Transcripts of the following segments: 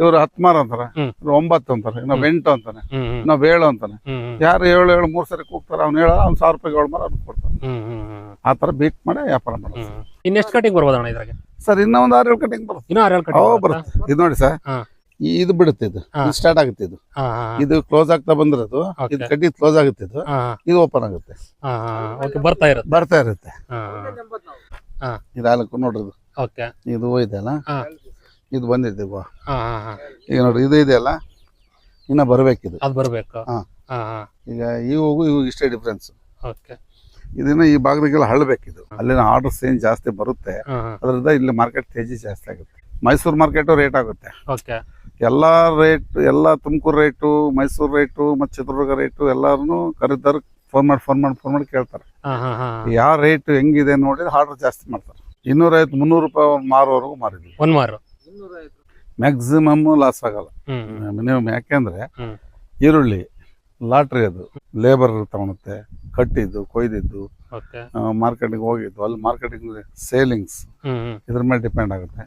ಇವ್ರು ಹತ್ಮಾರ್ ಅಂತಾರೆ ಒಂಬತ್ತು ಅಂತಾರೆ ಇನ್ನ ಎಂಟು ಅಂತಾನೆ ಇನ್ನ ಏಳು ಅಂತಾನೆ. ಯಾರು ಏಳು ಏಳು ಮೂರ್ ಸರಿ ಕೂಗ್ತಾರೆ ಅವ್ನು ಹೇಳ ಅವ್ನ್ ಸಾವಿರ ರೂಪಾಯಿ ಏಳು ಮಾರ ಅವ್ನು ಕೊಡ್ತಾರೆ. ಹ್ಮ್ ಹ್ಮ್ ಹ್ಮ್. ಆ ತರ ಬೀಟ್ ಮಾಡಿ ವ್ಯಾಪಾರ ಮಾಡೋದು. ಇನ್ನೆಷ್ಟು ಕಟಿಂಗ್ ಬರ್ಬೋದು ಅಣ್ಣ ಇದ್ರಾಗೆ? ಸರ್ ಇನ್ನ ಒಂದ್ ಆರು ಏಳು ಕಟಿಂಗ್ ಬರುತ್ತೆ. ಇನ್ನೂ ಆರೇಳು ಓ ಕಟಿಂಗ್ ಬರುತ್ತೆ? ಇದು ನೋಡಿ ಸರ್ ಇದು ಬಿಡುತ್ತೆ ಇದು. ಇದು ಸ್ಟಾರ್ಟ್ ಆಗುತ್ತೆ ಇದು. ಇದು ಕ್ಲೋಸ್ ಆಗ್ತಾ ಬಂದಿರೋದು ಅದು ಇದು ಕಡ್ಡಿ ಕ್ಲೋಸ್ ಆಗುತ್ತೆ ಇದು. ಇದು ಓಪನ್ ಆಗುತ್ತೆ. ಬರ್ತಾ ಇರುತ್ತೆ. ಬರ್ತಾ ಇರುತ್ತೆ. ಇದು ನಾಲ್ಕು ನೋಡ್ರಿ ಇದು. ಓಕೆ ಇದು ಬಂದಿದೆ ಹಾ ಈಗ ನೋಡ್ರಿ ಇದು ಇದೆಯಲ್ಲ? ಇನ್ನ ಬರ್ಬೇಕಿದು. ಅದು ಬರ್ಬೇಕು? ಹಾ. ಹಾ ಹಾ. ಈಗ ಇವು ಇವು ಇಷ್ಟೇ ಡಿಫ್ರೆನ್ಸ್ ಓಕೆ. ಇದನ್ನ ಈ ಭಾಗದಾಗೆಲ್ಲ ಹಳ್ಳಬೇಕಿದು. ಅಲ್ಲಿನ ಆರ್ಡರ್ಸ್ ಏನ್ ಜಾಸ್ತಿ ಬರುತ್ತೆ ಅದರಿಂದ ಇಲ್ಲಿ ಮಾರ್ಕೆಟ್ ತೇಜಿ ಜಾಸ್ತಿ ಆಗುತ್ತೆ. ಮೈಸೂರು ಮಾರ್ಕೆಟು ರೇಟ್ ಆಗುತ್ತೆ. ಓಕೆ. ಎಲ್ಲ ರೇಟ್ ಎಲ್ಲ ತುಮಕೂರು ರೇಟು ಮೈಸೂರು ರೇಟು ಮತ್ತು ಚಿತ್ರದುರ್ಗ ರೇಟು ಎಲ್ಲಾರು ಖರೀದಾರ ಫೋನ್ ಮಾಡಿ ಫೋನ್ ಮಾಡಿ ಫೋನ್ ಮಾಡಿ ಕೇಳ್ತಾರೆ. ಯಾವ ರೇಟ್ ಹೆಂಗಿದೆ ನೋಡಿ ಆರ್ಡರ್ ಜಾಸ್ತಿ ಮಾಡ್ತಾರೆ. ಇನ್ನೂರೈವತ್ತು ಮುನ್ನೂರು ರೂಪಾಯಿ ಮಾರುವವರೆಗೂ ಮಾರಿದ್ವಿ ಒಂದ್ ಮಾರು. ಮ್ಯಾಕ್ಸಿಮಮ್ ಲಾಸ್ ಆಗಲ್ಲ. ಮಿನಿಮಮ್ ಯಾಕೆಂದ್ರೆ. ಈರುಳ್ಳಿ ಲಾಟ್ರಿ ಅದು. ಲೇಬರ್ ತಗೊಳುತ್ತೆ. ಕಟ್ಟಿದ್ದು ಕೊಯ್ದಿದ್ದು ಮಾರ್ಕೆಟಿಂಗ್ ಹೋಗಿದ್ದು. ಅಲ್ಲಿ ಮಾರ್ಕೆಟಿಂಗ್ ಸೇಲಿಂಗ್ಸ್ ಇದ್ರ ಮೇಲೆ ಡಿಪೆಂಡ್ ಆಗುತ್ತೆ.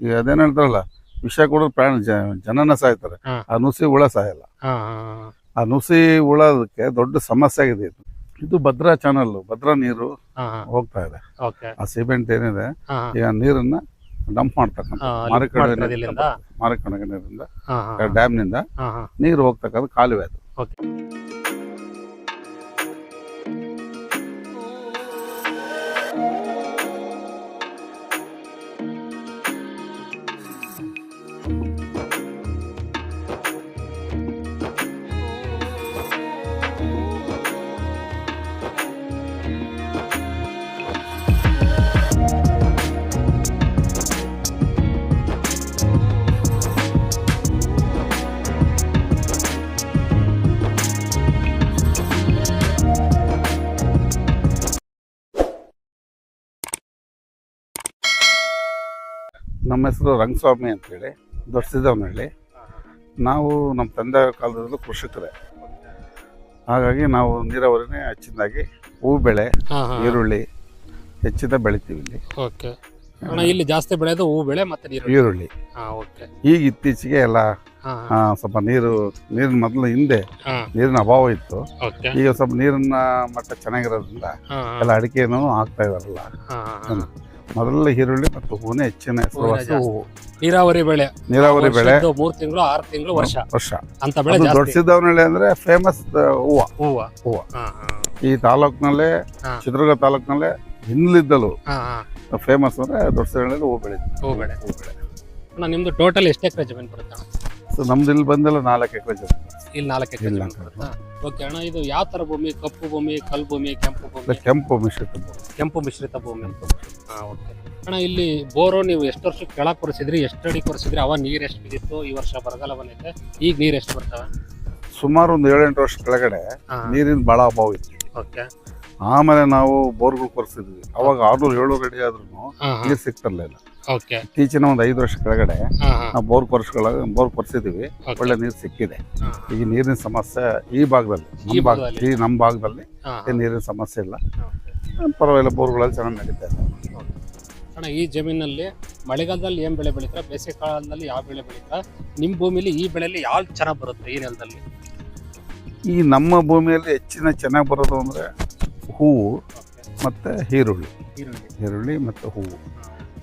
ಈಗ ಅದೇನ್ ಹೇಳ್ತಾರಲ್ಲ ವಿಷ ಕೊಡೋದು ಪ್ರಾಣ ಜನನ ಸಾಯ್ತಾರೆ. ಆ ನುಸಿ ಹುಳ ಸಾಯಲ್ಲ. ಆ ನುಸಿ ಹುಳದಕ್ಕೆ ದೊಡ್ಡ ಸಮಸ್ಯೆ ಆಗಿದೆ ಇದು. ಇದು ಭದ್ರಾ ಚಾನಲ್ ಭದ್ರಾ ನೀರು ಹೋಗ್ತಾ ಇದೆ. ಆ ಸಿಮೆಂಟ್ ಏನಿದೆ ಈಗ ನೀರನ್ನ ಡಂಪ್ ಮಾಡ್ತಕ್ಕಂಥ? ಮಾರಿಕಡೆ ನೀರಿಂದ ಡ್ಯಾಮ್ನಿಂದ ನೀರು ಹೋಗ್ತಕ್ಕಂಥ ಕಾಲುವೆ ಅದು. ನಮ್ಮ ಹೆಸರು ರಂಗಸ್ವಾಮಿ ಅಂತೇಳಿ ದೊಡ್ಡಸಿದ್ದವನಹಳ್ಳಿ. ನಾವು ನಮ್ಮ ತಂದೆ ಕಾಲದಲ್ಲೂ ಕೃಷಿಕರೇ. ಹಾಗಾಗಿ ನಾವು ನೀರಾವರಿನೇ ಹೆಚ್ಚಿನದಾಗಿ ಹೂ ಬೆಳೆ ಈರುಳ್ಳಿ ಹೆಚ್ಚಿದ ಬೆಳಿತೀವಿ ಇಲ್ಲಿ. ಓಕೆ. ಅಣ್ಣ ಇಲ್ಲಿ ಜಾಸ್ತಿ ಬೆಳೆಯೋದು ಹೂ ಬೆಳೆ ಮತ್ತೆ ನೀರು ಈರುಳ್ಳಿ. ಹಾ ಓಕೆ. ಈಗ ಇತ್ತೀಚೆಗೆ ಎಲ್ಲ ಹಾ ಆ, ಸ್ವಲ್ಪ ನೀರು ನೀರಿನ ಮೊದಲು ಹಿಂದೆ ಹಾ. ನೀರಿನ ಅಭಾವ ಇತ್ತು. ಓಕೆ. ಈಗ ಸ್ವಲ್ಪ ನೀರಿನ ಮಟ್ಟ ಚೆನ್ನಾಗಿರೋದ್ರಿಂದ ಹಾ ಎಲ್ಲ ಅಡಿಕೆನೂ ಆಗ್ತಾ ಇದಾರಲ್ಲ. ಹಾ ಹಾ ಮೊದಲ ಈರುಳ್ಳಿ ಮತ್ತು ಹೂನೆ ಹೆಚ್ಚಿನ ಹೆಸರುವಾಸಿ ಹೂವು ನೀರಾವರಿ ಬೆಳೆ. ನೀರಾವರಿ ಬೆಳೆ. ಮೂರು ತಿಂಗಳು ಆರು ತಿಂಗಳು ವರ್ಷ. ವರ್ಷ. ಅಂತ ಬೆಳೆ ದೊಡ್ಡ ಸಿದ್ದವನಹಳ್ಳಿ ಅಂದ್ರೆ ಫೇಮಸ್ ಹೂವು. ಹೂವ. ಹೂವ. ಈ ತಾಲೂಕ್ನಲ್ಲೇ. ಚಿತ್ರದುರ್ಗ ತಾಲೂಕ್ನಲ್ಲೇ ಹಿಂದ್ಲಿದ್ದಲು ಫೇಮಸ್ ಅಂದ್ರೆ ದೊಡ್ಡ ಹೂವು ಹೂ ಬೆಳೆ ಹೂ ಬೆಳೆ. ಹೂವು ಬೆಳೆ ನಿಮ್ದು ಟೋಟಲ್ ಎಷ್ಟು ಎಕರೆ ಜಮೀನು ಬರುತ್ತೆ? ಸೊ ನಮ್ದು ಇಲ್ಲಿ ಬಂದೆಲ್ಲ ನಾಲ್ಕು ಎಕರೆ ಇಲ್ಲಿ ನಾಲ್ಕು ಎಕರೆ ಇಲ್ಲ ಓಕೆ ಅಣ್ಣ ಇದು ಯಾವ ತರ ಭೂಮಿ? ಕಪ್ಪು ಭೂಮಿ ಕಲ್ಲು ಭೂಮಿ ಕೆಂಪು ಭೂಮಿ? ಕೆಂಪು ಮಿಶ್ರಿತ ಭೂಮಿ. ಕೆಂಪು ಮಿಶ್ರಿತ ಭೂಮಿ. ಅಂತ ಓಕೆ ಅಣ್ಣ ಇಲ್ಲಿ ಬೋರು ನೀವು ಎಷ್ಟು ವರ್ಷ ಕೆಳಗೆ ಕೊರೆಸಿದ್ರಿ? ಎಷ್ಟು ಅಡಿ ಕೊರೆಸಿದ್ರಿ? ಅವ ನೀರು ಎಷ್ಟು ಬಿದ್ದಿತ್ತು? ಈ ವರ್ಷ ಬರಗಾಲ ಬಂದೈತೆ ಈಗ ನೀರು ಎಷ್ಟು ಬರ್ತವೆ? ಸುಮಾರು ಒಂದು ಏಳೆಂಟು ವರ್ಷ ಕೆಳಗಡೆ ನೀರಿನ ಬಹಳ ಅಭಾವ ಇತ್ತು. ಓಕೆ ಆಮೇಲೆ ನಾವು ಬೋರ್ಗಳು ಕೊರ್ಸಿದ್ವಿ. ಅವಾಗ ಆರ್ನೂರು ಏಳ್ನೂರು ಅಡಿ ಆದ್ರೂ ನೀರು ಸಿಗ್ತಿರ್ಲಿಲ್ಲ ಇತ್ತೀಚಿನ ಒಂದು ಐದು ವರ್ಷ ಕೆಳಗಡೆ ನಾವು ಬೋರ್ ಕೊರ್ಸ್ಗಳ ಬೋರ್ ಕೊರ್ಸಿದೀವಿ. ಒಳ್ಳೆ ನೀರು ಸಿಕ್ಕಿದೆ. ಈಗ ನೀರಿನ ಸಮಸ್ಯೆ ಈ ಭಾಗದಲ್ಲಿ ಈ ಭಾಗದಲ್ಲಿ? ಈ ನಮ್ಮ ಭಾಗದಲ್ಲಿ ನೀರಿನ ಸಮಸ್ಯೆ ಇಲ್ಲ. ಪರವಾಗಿಲ್ಲ ಬೋರ್ಗಳಲ್ಲಿ ಚೆನ್ನಾಗಿ ನಡೀತಾ ಇದೆ. ಅಣ್ಣ ಈ ಜಮೀನಲ್ಲಿ ಮಳೆಗಾಲದಲ್ಲಿ ಏನ್ ಬೆಳೆ ಬೆಳೀತಾರೆ ಬೇಸಿಗೆ ಕಾಲದಲ್ಲಿ ಯಾವ ಬೆಳೆ ಬೆಳೀತಾರೆ ನಿಮ್ಮ ಭೂಮಿಲಿ ಈ ಬೆಳೆಯಲ್ಲಿ ಯಾವ್ದು ಚೆನ್ನಾಗಿ ಬರುತ್ತೆ ಈ ನೆಲದಲ್ಲಿ? ಈ ನಮ್ಮ ಭೂಮಿಯಲ್ಲಿ ಹೆಚ್ಚಿನ ಚೆನ್ನಾಗಿ ಬರೋದು ಅಂದ್ರೆ ಹೂವು ಮತ್ತು ಈರುಳ್ಳಿ. ಈರುಳ್ಳಿ ಮತ್ತು ಹೂವು.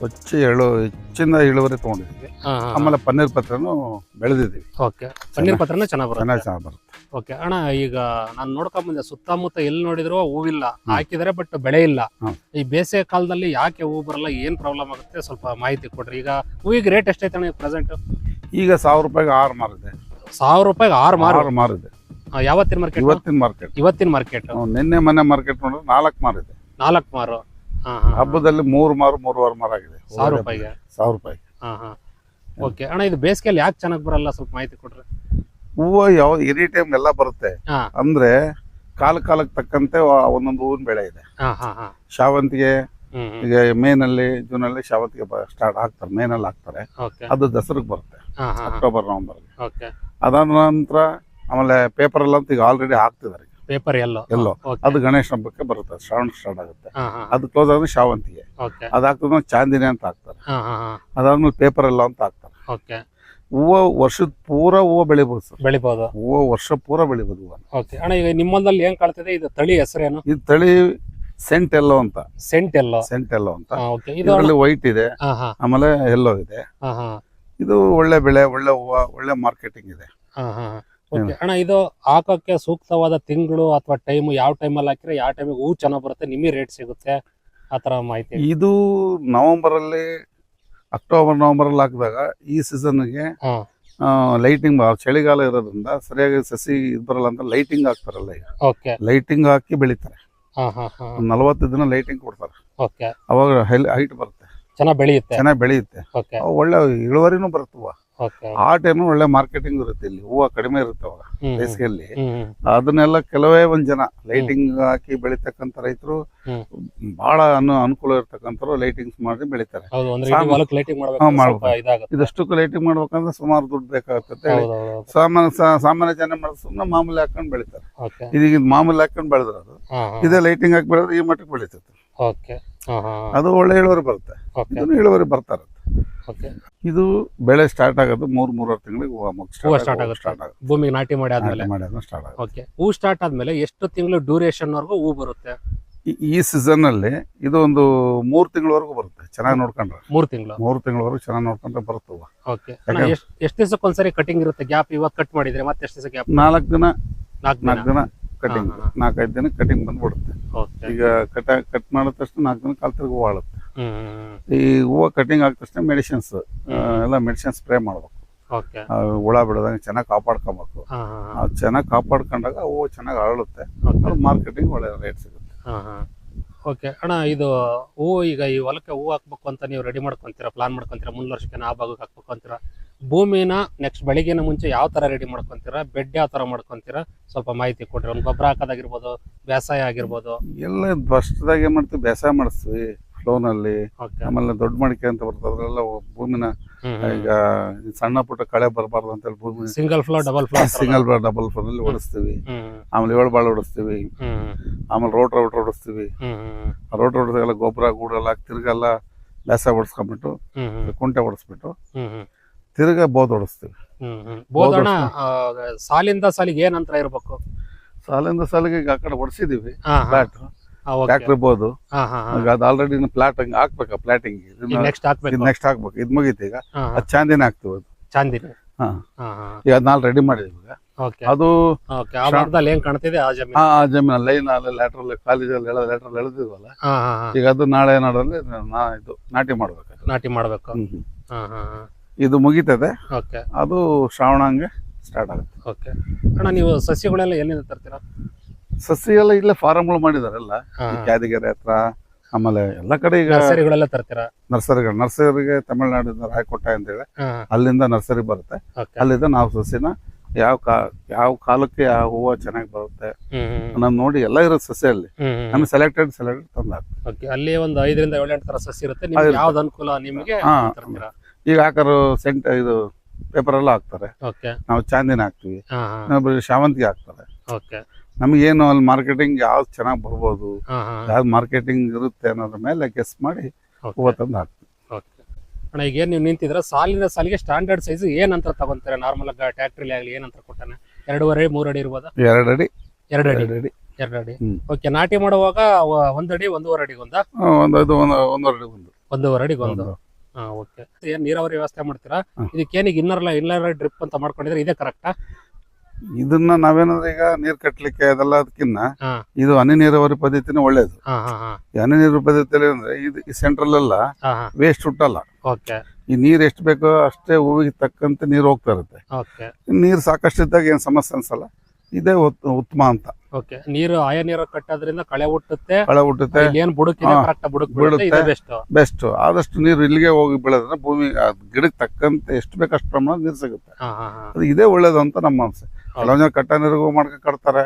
ಹೆಚ್ಚು ಎಳು ಹೆಚ್ಚಿನ ಇಳುವರಿ ತೊಗೊಂಡಿದ್ವಿ ಆಮೇಲೆ ಪನ್ನೀರ್ ಪತ್ರನು ಬೆಳೆದಿದ್ದೀವಿ. ಓಕೆ. ಪನ್ನೀರ್ ಪತ್ರನ ಚೆನ್ನಾಗಿ ಬರುತ್ತೆ? ಚೆನ್ನಾಗಿ ಚೆನ್ನಾಗಿ ಬರುತ್ತೆ. ಓಕೆ. ಅಣ್ಣ ಈಗ ನಾನು ನೋಡ್ಕೊಂಡ್ ಬಂದೆ ಸುತ್ತಮುತ್ತ ಎಲ್ಲಿ ನೋಡಿದ್ರು ಹೂವಿಲ್ಲ. ಹಾಕಿದರೆ ಬಟ್ ಬೆಳೆ ಇಲ್ಲ. ಈ ಬೇಸಿಗೆ ಕಾಲದಲ್ಲಿ ಯಾಕೆ ಹೂವು ಬರಲ್ಲ ಏನು ಪ್ರಾಬ್ಲಮ್ ಆಗುತ್ತೆ? ಸ್ವಲ್ಪ ಮಾಹಿತಿ ಕೊಡ್ರಿ. ಈಗ ಹೂವಿಗೆ ರೇಟ್ ಎಷ್ಟೈತೆ ಅಣ್ಣ ಪ್ರೆಸೆಂಟ್ ಈಗ ಸಾವಿರ ರೂಪಾಯಿಗೆ ಆರು ಮಾರಿದೆ. ಸಾವಿರ ರೂಪಾಯಿಗೆ ಆರು ಮಾರು. ಆರು ಮಾರಿದೆ. ಯಾವತ್ತಿನ ಮಾರ್ಕೆಟ್ ಇವತ್ತಿನ ಮಾರ್ಕೆಟ್ ಇವತ್ತಿನ ಮಾರ್ಕೆಟ್ ನಿನ್ನೆ ಮನೆ ಮಾರ್ಕೆಟ್ ನೋಡಿದ್ರೆ ನಾಲ್ಕು ಮಾರಿದೆ ನಾಲ್ಕು ಮಾರು. ಹಬ್ಬದಲ್ಲಿ ಮೂರು ಮಾರು ಮೂರುವರೆ ಮಾರು ಆಗಿದೆ. ಸಾವಿರ ರೂಪಾಯಿಗೆ? ಸಾವಿರ ರೂಪಾಯಿ. ಓಕೆ ಅಣ್ಣ ಇದು ಬೇಸಿಗೆಯಲ್ಲಿ ಯಾಕೆ ಚೆನ್ನಾಗಿ ಬರಲ್ಲ? ಸ್ವಲ್ಪ ಮಾಹಿತಿ ಕೊಡ್ರಿ. ಹೂವು ಯಾವ ಎನಿ ಟೈಮ್ ಎಲ್ಲ ಬರುತ್ತೆ. ಅಂದ್ರೆ ಕಾಲ ಕಾಲಕ್ಕೆ ತಕ್ಕಂತೆ ಒಂದೊಂದು ಹೂವಿನ ಬೆಳೆ ಇದೆ. ಶಾವಂತಿಗೆ ಈಗ ಮೇ ನಲ್ಲಿ ಜೂನ್ ಅಲ್ಲಿ ಶಾವಂತಿಗೆ ಸ್ಟಾರ್ಟ್ ಆಗ್ತಾರೆ ಮೇನಲ್ಲಿ ಹಾಕ್ತಾರೆ. ಅದು ದಸರಿಗೆ ಬರುತ್ತೆ. ಅಕ್ಟೋಬರ್ ನವೆಂಬರ್ಗೆ ಅದಾದ ನಂತರ ಆಮೇಲೆ ಪೇಪರ್ ಎಲ್ಲ ಈಗ ಆಲ್ರೆಡಿ ಹಾಕ್ತಿದ್ದಾರೆ ಪೇಪರ್ ಎಲ್ಲೋ? ಎಲ್ಲೋ. ಅದು ಗಣೇಶ ಹಬ್ಬಕ್ಕೆ ಬರುತ್ತೆ ಶ್ರಾವಣ ಸ್ಟಾರ್ಟ್ ಆಗುತ್ತೆ. ಅದು ಕ್ಲೋಸ್ ಆದ್ರೆ ಶಾವಂತಿಗೆ ಅದಾಗ್ತದ ಚಾಂದಿನಿ ಅಂತ ಹಾಕ್ತಾರೆ. ಅದಾದ್ಮೇಲೆ ಪೇಪರ್ ಎಲ್ಲ ಅಂತ ಹಾಕ್ತಾರೆ. ಹೂವು ವರ್ಷದ ಪೂರ ಹೂವು ಬೆಳಿಬಹುದು ಸರ್. ಬೆಳಿಬಹುದು ಹೂವು ವರ್ಷ ಪೂರ ಬೆಳಿಬಹುದು ಓಕೆ ಅಣ್ಣ ಈಗ ನಿಮ್ಮಲ್ಲಿ ಏನ್ ಕಾಣ್ತಿದೆ? ಇದು ತಳಿ ಹೆಸರೇನು? ಇದು ತಳಿ ಸೆಂಟ್ ಎಲ್ಲೋ ಅಂತ. ಸೆಂಟ್ ಎಲ್ಲೋ? ಸೆಂಟ್ ಎಲ್ಲೋ ಅಂತ. ಇದರಲ್ಲಿ ವೈಟ್ ಇದೆ. ಆಮೇಲೆ ಎಲ್ಲೋ ಇದೆ. ಇದು ಒಳ್ಳೆ ಬೆಳೆ ಒಳ್ಳೆ ಹೂವು ಒಳ್ಳೆ ಮಾರ್ಕೆಟಿಂಗ್ ಇದೆ. ಓಕೆ ಅಣ್ಣ ಇದು ಹಾಕಕ್ಕೆ ಸೂಕ್ತವಾದ ತಿಂಗಳು ಅಥವಾ ಟೈಮ್ ಯಾವ ಟೈಮಲ್ಲಿ ಹಾಕಿದ್ರೆ ಯಾವ ಟೈಮಿಗೆ ಹೂ ಚೆನ್ನಾಗಿ ಬರುತ್ತೆ ನಿಮಗೆ ರೇಟ್ ಸಿಗುತ್ತೆ ಆ ಥರ ಮಾಹಿತಿ ಇದು ನವೆಂಬರ್ ಅಲ್ಲಿ ಅಕ್ಟೋಬರ್ ನವೆಂಬರ್ ಅಲ್ಲಿ ಹಾಕಿದಾಗ ಈ ಸೀಸನ್ಗೆ ಹಾ. ಲೈಟಿಂಗ್ ಚಳಿಗಾಲ ಇರೋದ್ರಿಂದ ಸರಿಯಾಗಿ ಸಸಿ ಇದು ಬರಲ್ಲ ಅಂತ ಲೈಟಿಂಗ್ ಹಾಕ್ತಾರಲ್ಲ ಈಗ. ಓಕೆ ಲೈಟಿಂಗ್ ಹಾಕಿ ಬೆಳಿತಾರೆ. ಹಾ ಹಾ ಹಾ. ಒಂದ್ ನಲವತ್ತು ದಿನ ಲೈಟಿಂಗ್ ಕೊಡ್ತಾರೆ. ಓಕೆ ಅವಾಗ ಹೈಟ್ ಬರುತ್ತೆ. ಚೆನ್ನಾಗಿ ಬೆಳೆಯುತ್ತೆ. ಚೆನ್ನಾಗಿ ಬೆಳೆಯುತ್ತೆ. ಓಕೆ ಒಳ್ಳೆ ಇಳುವರಿನೂ ಓಕೆ ಆ ಟೈಮ್ ಒಳ್ಳೆ ಮಾರ್ಕೆಟಿಂಗ್ ಇರುತ್ತೆ ಇಲ್ಲಿ. ಹೂವು ಕಡಿಮೆ ಇರುತ್ತೆ ಅವಾಗ ಬೇಸಿಗೆಯಲ್ಲಿ. ಅದನ್ನೆಲ್ಲ ಕೆಲವೇ ಒಂದ್ ಜನ ಲೈಟಿಂಗ್ ಹಾಕಿ ಬೆಳಿತಕ್ಕಂತ ರೈತರು. ಬಹಳ ಅನು ಅನುಕೂಲ ಇರ್ತಕ್ಕಂಥವ್ರು ಲೈಟಿಂಗ್ಸ್ ಮಾಡಿ ಬೆಳಿತಾರೆ. ಇದಷ್ಟಕ್ಕೂ ಲೈಟಿಂಗ್ ಮಾಡ್ಬೇಕಂದ್ರೆ ಸುಮಾರು ದುಡ್ಡು ಬೇಕಾಗುತ್ತೆ ಸಾಮಾನ್ಯ ಸಾಮಾನ್ಯ ಜನ ಮಾಡಿದ್ರೆ ಸುಮ್ಮನೆ ಮಾಮೂಲಿ ಹಾಕೊಂಡು ಬೆಳಿತಾರೆ. ಇದೀಗ ಮಾಮೂಲಿ ಹಾಕೊಂಡು ಬೆಳೆದ್ರ ಅದು. ಇದೇ ಲೈಟಿಂಗ್ ಹಾಕಿ ಬೆಳೆದ್ರೆ ಈ ಮಟ್ಟಕ್ಕೆ ಬೆಳೀತದೆ ಹಾ ಅದು ಒಳ್ಳೆ ಇಳುವರಿ ಬರುತ್ತೆ. ಇಳುವರಿ ಬರ್ತಾ ಇರುತ್ತೆ ಓಕೆ. ಇದು ಬೆಳೆ ಸ್ಟಾರ್ಟ್ ಆಗೋದು ಮೂರ್ ಮೂರುವರೆ ತಿಂಗಳಿಗೆ ಹೂವು ಸ್ಟಾರ್ಟ್ ಆಗುತ್ತೆ. ಸ್ಟಾರ್ಟ್ ಆಗುತ್ತೆ. ಭೂಮಿಗೆ ನಾಟಿ ಮಾಡಿ ಆದ್ಮೇಲೆ. ಸ್ಟಾರ್ಟ್ ಆಗುತ್ತೆ. ಓಕೆ. ಹೂ ಸ್ಟಾರ್ಟ್ ಆದ್ಮೇಲೆ ಎಷ್ಟು ತಿಂಗಳು ಡ್ಯೂರೇಷನ್ ವರ್ಗು ಹೂ ಬರುತ್ತೆ? ಈ- ಸೀಸನ್ ಅಲ್ಲಿ ಇದು ಒಂದು ಮೂರ್ ತಿಂಗಳವರೆಗೂ ಬರುತ್ತೆ ಚೆನ್ನಾಗಿ ನೋಡ್ಕೊಂಡ್ರೆ. ಮೂರ್ ತಿಂಗಳು. ಮೂರ್ ತಿಂಗಳವರೆಗೂ ಚೆನ್ನಾಗಿ ನೋಡ್ಕೊಂಡ್ರೆ ಬರುತ್ತೆ ಹೂವು. ಓಕೆ. ಎಷ್ಟು ದಿವಸಕ್ಕೆ ಒಂದ್ಸರಿ ಕಟಿಂಗ್ ಇರುತ್ತೆ ಗ್ಯಾಪ್? ಇವಾಗ ಕಟ್ ಮಾಡಿದ್ರೆ ಮತ್ತೆ ಎಷ್ಟು ದಿವಸ ಗ್ಯಾಪ್? ನಾಲ್ಕು ದಿನ ನಾಲ್ಕು ನಾಲ್ಕು ದಿನ ಕಟಿಂಗ್. ನಾಲ್ಕೈದು ದಿನ ಕಟಿಂಗ್ ಬಂದ್ಬಿಡುತ್ತೆ. ಈಗ ಕಟ್ ಕಟ್ ಮಾಡಿದ ತಕ್ಷಣ ನಾಲ್ಕು ದಿನ ಕಾಲ್ ತಿರುಗಿ ಹೂವು ಆಳುತ್ತೆ. ಈ ಹೂವು ಕಟಿಂಗ್ ಆದ ತಕ್ಷಣ ಮೆಡಿಸಿನ್ಸ್ ಎಲ್ಲ ಮೆಡಿಸಿನ್ ಸ್ಪ್ರೇ ಮಾಡ್ಬೇಕು. ಹುಳ ಬಿಡದಂಗೆ ಚೆನ್ನಾಗಿ ಕಾಪಾಡ್ಕೊಬೇಕು. ಚೆನ್ನಾಗಿ ಕಾಪಾಡ್ಕೊಂಡಾಗ ಹೂವು ಚೆನ್ನಾಗಿ ಅರಳುತ್ತೆ. ಅದು ಮಾರ್ಕೆಟಿಂಗ್ ಒಳ್ಳೆ ರೇಟ್ ಸಿಗುತ್ತೆ. ಓಕೆ ಅಣ್ಣ ಇದು ಹೂವು ಈಗ ಈ ಹೊಲಕ್ಕೆ ಹೂವು ಹಾಕ್ಬೇಕು ಅಂತ ನೀವು ರೆಡಿ ಮಾಡ್ಕೊಂತೀರಾ? ಪ್ಲಾನ್ ಮಾಡ್ಕೊಂತೀರಾ? ಮುಂದ್ ವರ್ಷಕ್ಕೆ ಆ ಭಾಗಕ್ಕೆ ಹಾಕ್ಬೇಕು ಅಂತೀರಾ? ಭೂಮಿನ ನೆಕ್ಸ್ಟ್ ಬೆಳಿಗ್ಗೆನ ಮುಂಚೆ ಯಾವ ತರ ರೆಡಿ ಮಾಡ್ಕೊಂತೀರಾ? ಬೆಡ್ ಯಾವ ತರ ಮಾಡ್ಕೊಂತೀರಾ? ಸ್ವಲ್ಪ ಮಾಹಿತಿ ಕೊಡ್ರಿ. ಒಂದು ಗೊಬ್ಬರ ಹಾಕೋದಾಗಿರ್ಬೋದು ಬೇಸಾಯ ಆಗಿರ್ಬೋದು. ಎಲ್ಲ ಫಸ್ಟ್ದಾಗ ಏನ್ ಮಾಡ್ತೀವಿ? ಬೇಸಾಯ ಮಾಡಿಸ್ತೀವಿ. ಫ್ಲೋನಲ್ಲಿ ಆಮೇಲೆ ದೊಡ್ಡ ಮಡಿಕೆ ಅಂತ ಬರ್ತದೆ. ಅದ್ರೆಲ್ಲ ಭೂಮಿನ ಈಗ ಸಣ್ಣ ಪುಟ್ಟ ಕಳೆ ಬರಬಾರ್ದು ಅಂತೇಳಿ ಭೂಮಿ single floor double floor single double floor ಅಲ್ಲಿ ಓಡಿಸ್ತೀವಿ. ಆಮೇಲೆ ಏಳು ಬಾಳು ಓಡಿಸ್ತೀವಿ. ಆಮೇಲೆ ರೋಟ್ ರೋಟ್ ಓಡಿಸ್ತೀವಿ. ರೋಟ್ ಹೊಡೆದಾಗೆಲ್ಲ ಗೊಬ್ಬರ ಗೂಡೆಲ್ಲ ಹಾಕಿ ತಿರ್ಗೆಲ್ಲ ಬೇಸಾಯ ಹ್ಮ್ ಕುಂಟೆ ಓಡಿಸ್ಬಿಟ್ಟು ತಿರುಗಾ ಬೋದ್ ಬೋಧಣ ಸಾಲಿಂದ ಸಾಲಿಗೆ ಏನ್ ಅಂತರ ಇರ್ಬೇಕು? ಸಾಲಿಂದ ಸಾಲಿಗೆ ಈಗ ಆ ಕಡೆ ಹೊಡಿಸಿದೀವಿ ಹಾ ಫ್ಲಾಟ್ ಓಕೆ. ಬೋದು ಹಾ ಹಾ ಹಾ. ಈಗ ಅದು ಆಲ್ರೆಡಿ ಪ್ಲಾಟ್ ಹಾಕ್ಬೇಕು? ಪ್ಲಾಟಿಂಗ್ ನೆಕ್ಸ್ಟ್ ಹಾಕ್ಬೇಕು. ನೆಕ್ಸ್ಟ್ ಹಾಕ್ಬೇಕು. ಇದು ಮುಗೀತು ಈಗ. ಅದು ಚಾಂದಿನ ಹಾಕ್ತಿವಿ ಅದು. ಚಾಂದಿನಿ. ಈಗ ಅದ್ ನಾಲ್ ರೆಡಿ ಮಾಡಿದೀವಿ ಈಗ. ಅದು ಏನ್ ಕಾಣ್ತಿದೆ? ಆ ಜಮೀನು. ಆ ಆ ಜಮೀನ ಲೈನ್ ಅಲ್ಲಿ ಲ್ಯಾಟ್ರಲ್ ಕಾಲೇಜಲ್ಲಿ ಎಳೆದ ಲ್ಯಾಟ್ರಲ್ ಎಳೆದಿದ್ವಲ್ಲ. ಈಗ ಅದು ನಾಳೆ ನಾಡಲ್ಲಿ ನಾ ಇದು ನಾಟಿ ಮಾಡ್ಬೇಕು ನಾಟಿ ಮಾಡ್ಬೇಕು. ಇದು ಮುಗೀತದೆ. ಓಕೆ. ಅದು ಶ್ರಾವಣ ಹಂಗೆ ಸ್ಟಾರ್ಟ್ ಆಗುತ್ತೆ. ಓಕೆ. ಅಣ್ಣ ನೀವು ಸಸ್ಯಗಳೆಲ್ಲ ಎಲ್ಲಿಂದ ತರ್ತೀರಾ? ಸಸಿ ಎಲ್ಲ ಇಲ್ಲೇ ಫಾರಂಗಳು ಮಾಡಿದಾರೆಲ್ಲ ಈ ಕ್ಯಾದಿಗೆರೆ ಹತ್ರ ಆಮೇಲೆ ಎಲ್ಲ ಕಡೆ ಈಗ ನರ್ಸರಿಗಳೆಲ್ಲ ತರ್ತೀರಾ? ನರ್ಸರಿಗಳು ನರ್ಸರಿಗೆ ತಮಿಳ್ನಾಡಿಂದ ರಾಯಕೋಟ ಅಂತ ಹೇಳಿ ಅಲ್ಲಿಂದ ನರ್ಸರಿ ಬರುತ್ತೆ. ಅಲ್ಲಿಂದ ನಾವು ಸಸಿನ ಯಾವ ಕಾ ಯಾವ ಕಾಲಕ್ಕೆ ಯಾವ ಹೂವು ಚೆನ್ನಾಗಿ ಬರುತ್ತೆ ಹ್ಮ್ ನೋಡಿ ಎಲ್ಲ ಇರೋ ಸಸಿಯಲ್ಲಿ ಅಲ್ಲಿ. ನಮ್ಗೆ ಸೆಲೆಕ್ಟೆಡ್ ಸೆಲೆಕ್ಟ್ ತಂದ ಓಕೆ ಅಲ್ಲಿ ಒಂದು ಐದರಿಂದ ಏಳೆಂಟು ತರ ಸಸಿ ಇರುತ್ತೆ. ಯಾವ್ದು ಅನುಕೂಲ ನಿಮಗೆ ಈಗ ಹಾಕರು ಸೆಂಟ್ ಇದು ಪೇಪರ್ ಎಲ್ಲ ಹಾಕ್ತಾರೆ. ನಾವು ಚಾಂದಿನ ಹಾಕ್ತಿವಿ. ಶಾವಂತಿಗೆ ಹಾಕ್ತಾರೆ. ನಮಗೇನು ಅಲ್ಲಿ ಮಾರ್ಕೆಟಿಂಗ್ ಯಾವ್ದು ಚೆನ್ನಾಗಿ ಬರ್ಬೋದು ಯಾವ್ದು ಮಾರ್ಕೆಟಿಂಗ್ ಇರುತ್ತೆ ಅನ್ನೋದ್ರ ಮೇಲೆ ಗೆಸ್ ಮಾಡಿ ಹೂವು ಓಕೆ ತಂದು ಹಾಕ್ತೀವಿ. ಅಣ್ಣ ಈಗ ಏನು ನೀವು ನಿಂತಿದ್ರ? ಸಾಲಿನ ಸಾಲಿಗೆ ಸ್ಟ್ಯಾಂಡರ್ಡ್ ಸೈಜ್ ಏನ್ ತಗೊಂತಾರೆ? ನಾರ್ಮಲ್ ನಾರ್ಮಲ್ ಟ್ಯಾಕ್ಟ್ರಿಲಿ ಆಗಲಿ ಏನ್ ಅಂತ ಕೊಟ್ಟಾನೆ? ಎರಡೂವರೆ ಮೂರು ಅಡಿ ಇರ್ಬೋದಾ? ಎರಡು ಅಡಿ ಎರಡು ಅಡಿ ಎರಡು ಅಡಿ ಎರಡು ಅಡಿ. ಓಕೆ ನಾಟಿ ಮಾಡುವಾಗ ಒಂದಡಿ ಒಂದೂವರೆ ಅಡಿಗೆ ಒಂದಾ? ಆ, ಒಂದು ಇದು ಒಂದು ಒಂದೂವರೆ ಅಡಿ ಒಂದು. ಒಂದೂವರೆ ಅಡಿಗೆ ಒಂದು. ಹಾ ಓಕೆ ಏನ್ ನೀರಾವರಿ ವ್ಯವಸ್ಥೆ ಮಾಡ್ತೀರಾ? ಇದಕ್ಕೆ ಇದಕ್ಕೇನಿಗೆ ಇನ್ನರ್ಲ ಇನ್ನರ್ ಡ್ರಿಪ್ ಅಂತ ಮಾಡ್ಕೊಂಡಿದ್ರೆ ಇದೇ ಕರೆಕ್ಟಾ ಇದನ್ನ ನಾವೇನಂದ್ರೆ ಈಗ ನೀರ್ ಕಟ್ಲಿಕ್ಕೆ ಅದೆಲ್ಲ ಅದಕ್ಕಿನ್ನ ಇದು ಹನಿ ನೀರಾವರಿ ಪದ್ಧತಿನೇ ಒಳ್ಳೇದು. ಈ ಹನಿ ನೀರು ಪದ್ಧತಿಯಲ್ಲಿ ಅಂದ್ರೆ ಇದು ಸೆಂಟ್ರಲ್ ಎಲ್ಲ ವೇಸ್ಟ್ ಹುಟ್ಟಲ್ಲ. ಈ ನೀರ್ ಎಷ್ಟು ಬೇಕೋ ಅಷ್ಟೇ ಹೂವಿಗೆ ತಕ್ಕಂತೆ ನೀರು ಹೋಗ್ತಾ ಇರುತ್ತೆ. ನೀರ್ ಸಾಕಷ್ಟು ಇದ್ದಾಗ ಏನ್ ಸಮಸ್ಯೆ ಅನ್ಸಲ್ಲ? ಇದೇ ಉತ್- ಉತ್ತಮ ಅಂತ. ಓಕೆ. ನೀರು ಆಯ ನೀರು ಕಟ್ಟೋದ್ರಿಂದ ಕಳೆ ಹುಟ್ಟುತ್ತೆ. ಕಳೆ ಹುಟ್ಟುತ್ತೆ. ಏನ್ ಬುಡಕ್ಕೆ ಕರೆಕ್ಟ್ ಬುಡಕ್ ಬೀಳುತ್ತೆ. ಬೆಸ್ಟ್ ಬೆಸ್ಟ್ ಆದಷ್ಟು ನೀರು ಇಲ್ಲಿಗೆ ಹೋಗಿ ಬೆಳೆದ್ರೆ ಭೂಮಿ ಗಿಡಕ್ಕೆ ತಕ್ಕಂತೆ ಎಷ್ಟು ಬೇಕಷ್ಟು ಅಷ್ಟು ಪ್ರಮಾಣ ನೀರು ಸಿಗುತ್ತೆ. ಅದು ಇದೇ ಒಳ್ಳೇದು ಅಂತ ನಮ್ಮ ಅನ್ಸೆ. ಕೆಲವೊಂದು ಜನ ಕಟ್ಟ ನೀರಿಗೂ ಮಾಡ್ಕೊ ಕಟ್ತಾರೆ.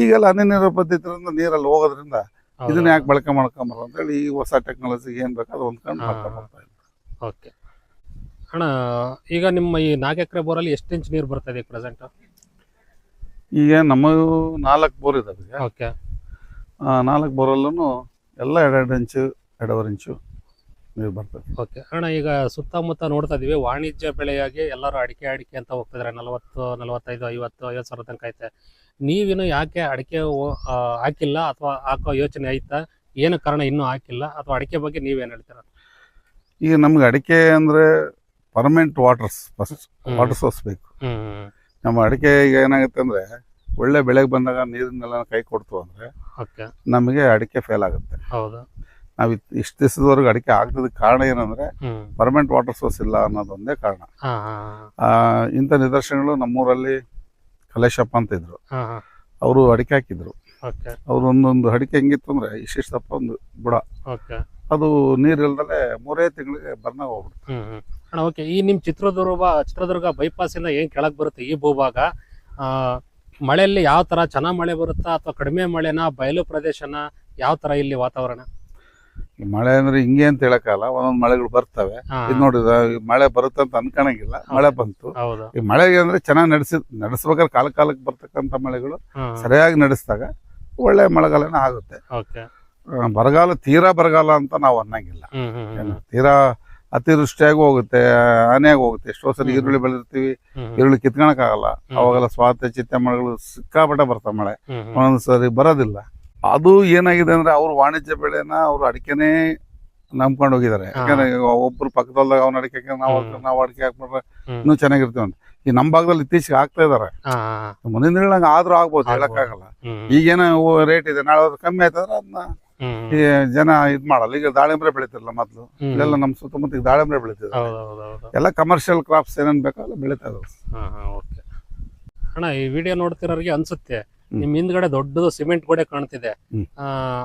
ಈಗೆಲ್ಲ ಹನಿ ನೀರು ಪದ್ಧತಿಯಿಂದ ನೀರಲ್ಲಿ ಹೋಗೋದ್ರಿಂದ. ಇದನ್ನ ಯಾಕೆ ಬಳಕೆ ಮಾಡ್ಕೊಂಬಾರ ಅಂತೇಳಿ ಈ ಹೊಸ ಟೆಕ್ನಾಲಜಿ ಏನ್ ಬೇಕು ಅದು ಹೊಂದ್ಕೊಂಡು. ಮಾಡ್ಕೊಂಡ್ ಓಕೆ. ಅಣ್ಣ ಈಗ ನಿಮ್ಮ ಈ ನಾಲ್ಕು ಎಕರೆ ಬೋರಲ್ಲಿ ಎಷ್ಟು ಇಂಚ್ ನೀರು ಬರ್ತಾ ಇದೆ ಪ್ರೆಸೆಂಟ್ ಈಗ ನಮ್ಮ ನಾಲ್ಕು ಬೋರ್ ಇದಾವೆ ಈಗ. ಓಕೆ. ಆ ನಾಲ್ಕು ಬೋರಲ್ಲೂ ಎಲ್ಲ ಎರಡೆರಡು ಇಂಚು ಎರಡೂವರೆ ಇಂಚು ನೀರು ಬರ್ತದೆ. ಓಕೆ. ಅಣ್ಣ ಈಗ ಸುತ್ತಮುತ್ತ ನೋಡ್ತಾ ಇದೀವಿ ವಾಣಿಜ್ಯ ಬೆಳೆಯಾಗಿ ಎಲ್ಲರೂ ಅಡಿಕೆ ಅಡಿಕೆ ಅಂತ ಹೋಗ್ತಿದ್ದಾರೆ ನಲವತ್ತು ನಲವತ್ತೈದು ಐವತ್ತು ಐವತ್ತು ಸಾವಿರ ತನಕ ಐತೆ. ನೀವಿನ್ನು ಯಾಕೆ ಅಡಿಕೆ ಹಾಕಿಲ್ಲ ಅಥವಾ ಹಾಕೋ ಯೋಚನೆ ಐತಾ ಏನು ಕಾರಣ ಇನ್ನೂ ಹಾಕಿಲ್ಲ? ಅಥವಾ ಅಡಿಕೆ ಬಗ್ಗೆ ನೀವೇನು ಹೇಳ್ತೀರಾ? ಈಗ ನಮ್ಗೆ ಅಡಿಕೆ ಅಂದರೆ permanent waters first water source ಬೇಕು. ನಮ್ಮ ಅಡಿಕೆ ಈಗ ಏನಾಗುತ್ತೆ ಅಂದರೆ ಒಳ್ಳೆ ಬೆಳೆಗೆ ಬಂದಾಗ ನೀರನ್ನೆಲ್ಲ ಕೈ ಕೊಡ್ತು ಅಂದರೆ ನಮಗೆ ಅಡಿಕೆ ಫೇಲ್ ಆಗುತ್ತೆ. ಹೌದು. ನಾವು ಇಷ್ಟು ದಿವಸದವರೆಗೂ ಅಡಿಕೆ ಆಗದ ಕಾರಣ ಏನಂದ್ರೆ ಪರ್ಮನೆಂಟ್ ವಾಟರ್ ಸೋರ್ಸ್ ಇಲ್ಲ ಅನ್ನೋದೊಂದೇ ಕಾರಣ. ಇಂಥ ನಿದರ್ಶನಗಳು ನಮ್ಮೂರಲ್ಲಿ ಕಲೇಶಪ್ಪ ಅಂತ ಇದ್ರು. ಅವರು ಅಡಿಕೆ ಹಾಕಿದ್ರು. ಅವ್ರು ಒಂದೊಂದು ಅಡಿಕೆ ಹೆಂಗಿತ್ತು ಅಂದ್ರೆ ಇಷ್ಟಿಷ್ಟಪ್ಪ ಒಂದು ಬುಡ. ಅದು ನೀರಿಲ್ದಲೆ ಮೂರೇ ತಿಂಗಳಿಗೆ ಬರ್ನ ಹೋಗ್ಬಿಡ್ತು. ಅಣ್ಣ ಓಕೆ ಈ ನಿಮ್ ಚಿತ್ರದುರ್ಗ ಚಿತ್ರದುರ್ಗ ಬೈಪಾಸ್ ಇಂದ ಏನ್ ಕೆಳಗ್ ಬರುತ್ತೆ ಈ ಭೂಭಾಗ? ಮಳೆಯಲ್ಲಿ ಯಾವ ತರ ಚೆನ್ನಾಗಿ ಮಳೆ ಬರುತ್ತಾ ಅಥವಾ ಕಡಿಮೆ ಮಳೆನಾ ಬಯಲು ಪ್ರದೇಶನ ಯಾವ ತರ ಇಲ್ಲಿ ವಾತಾವರಣ? ಮಳೆ ಅಂದ್ರೆ ಹಿಂಗೆ ಅಂತ ಹೇಳಕ್ಕಾಗಲ್ಲ ಒಂದೊಂದು ಮಳೆಗಳು ಬರ್ತವೆ. ಇದು ನೋಡಿದ ಮಳೆ ಬರುತ್ತೆ ಅಂತ ಅನ್ಕೊಳಂಗಿಲ್ಲ ಮಳೆ ಬಂತು. ಈ ಮಳೆ ಅಂದ್ರೆ ಚೆನ್ನಾಗಿ ನಡೆಸ ನಡೆಸ್ಬೇಕಾದ್ರೆ ಕಾಲ ಕಾಲಕ್ಕೆ ಬರ್ತಕ್ಕಂತ ಮಳೆಗಳು ಸರಿಯಾಗಿ ನಡೆಸಿದಾಗ ಒಳ್ಳೆ ಮಳೆಗಾಲನ ಆಗುತ್ತೆ. ಬರಗಾಲ ತೀರಾ ಬರಗಾಲ ಅಂತ ನಾವು ಅನ್ನಂಗಿಲ್ಲ. ತೀರಾ ಅತಿವೃಷ್ಟಿಯಾಗಿ ಹೋಗುತ್ತೆ ಹಾನಿಯಾಗಿ ಹೋಗುತ್ತೆ ಎಷ್ಟೋ ಸಲ. ಈರುಳ್ಳಿ ಬೆಳೆದಿರ್ತೀವಿ ಈರುಳ್ಳಿ ಕಿತ್ಕೊಳಕ್ಕಾಗಲ್ಲ. ಅವಾಗೆಲ್ಲ ಸ್ವಾತ ಚಿತ್ತ ಮಳೆಗಳು ಸಿಕ್ಕಾಪಟ್ಟೆ ಬರ್ತವೆ ಮಳೆ ಒಂದೊಂದು ಸರಿ ಬರೋದಿಲ್ಲ ಅದು ಏನಾಗಿದೆ ಅಂದ್ರೆ ಅವ್ರು ವಾಣಿಜ್ಯ ಬೆಳೆನ ಅವ್ರು ಅಡಿಕೆನೇ ನಂಬ್ಕೊಂಡು ಹೋಗಿದ್ದಾರೆ. ಯಾಕಂದ್ರೆ ಒಬ್ರು ಪಕ್ಕದಲ್ದಾಗ ಅವ್ನ ಅಡಿಕೆ ನಾವು. ನಾವು ಅಡಿಕೆ ಹಾಕ್ಬಿಟ್ರೆ. ಇನ್ನೂ ಚೆನ್ನಾಗಿರ್ತೀವಿ ಅಂತ ಈ ನಮ್ಮ ಭಾಗದಲ್ಲಿ ಇತ್ತೀಚೆಗೆ ಆಗ್ತಾ ಇದಾರೆ. ಮುಂದಿನ ಆದ್ರೂ ಆಗ್ಬೋದು. ಹೇಳಕ್ಕಾಗಲ್ಲ ಈಗೇನೋ ರೇಟ್ ಇದೆ ನಾಳೆ ಕಮ್ಮಿ ಆಯ್ತಂದ್ರೆ ಅದನ್ನ ಈ ಜನ ಇದ್ ಮಾಡಲ್ಲ. ಈಗ ದಾಳಿಂಬ್ರೆ ಬೆಳಿತಿರಲ್ಲ ಮೊದ್ಲು. ಇಲ್ಲೆಲ್ಲ ನಮ್ಮ ಸುತ್ತಮುತ್ತ ದಾಳಿಂಬ್ರೆ ಬೆಳಿತಿದ್ರು ಎಲ್ಲ ಕಮರ್ಷಿಯಲ್ ಕ್ರಾಪ್ಸ್ ಏನೇನ್ ಬೇಕೋ ಅಲ್ಲ ಬೆಳಿತಾ ಇದಾವೆ ಅಣ್ಣ ಈ ವಿಡಿಯೋ ನೋಡ್ತಿರೋರಿಗೆ ಅನ್ಸುತ್ತೆ. ನಿಮ್ ಹಿಂದ್ಗಡೆ ದೊಡ್ಡದು ಸಿಮೆಂಟ್ ಗೋಡೆ ಕಾಣ್ತಿದೆ.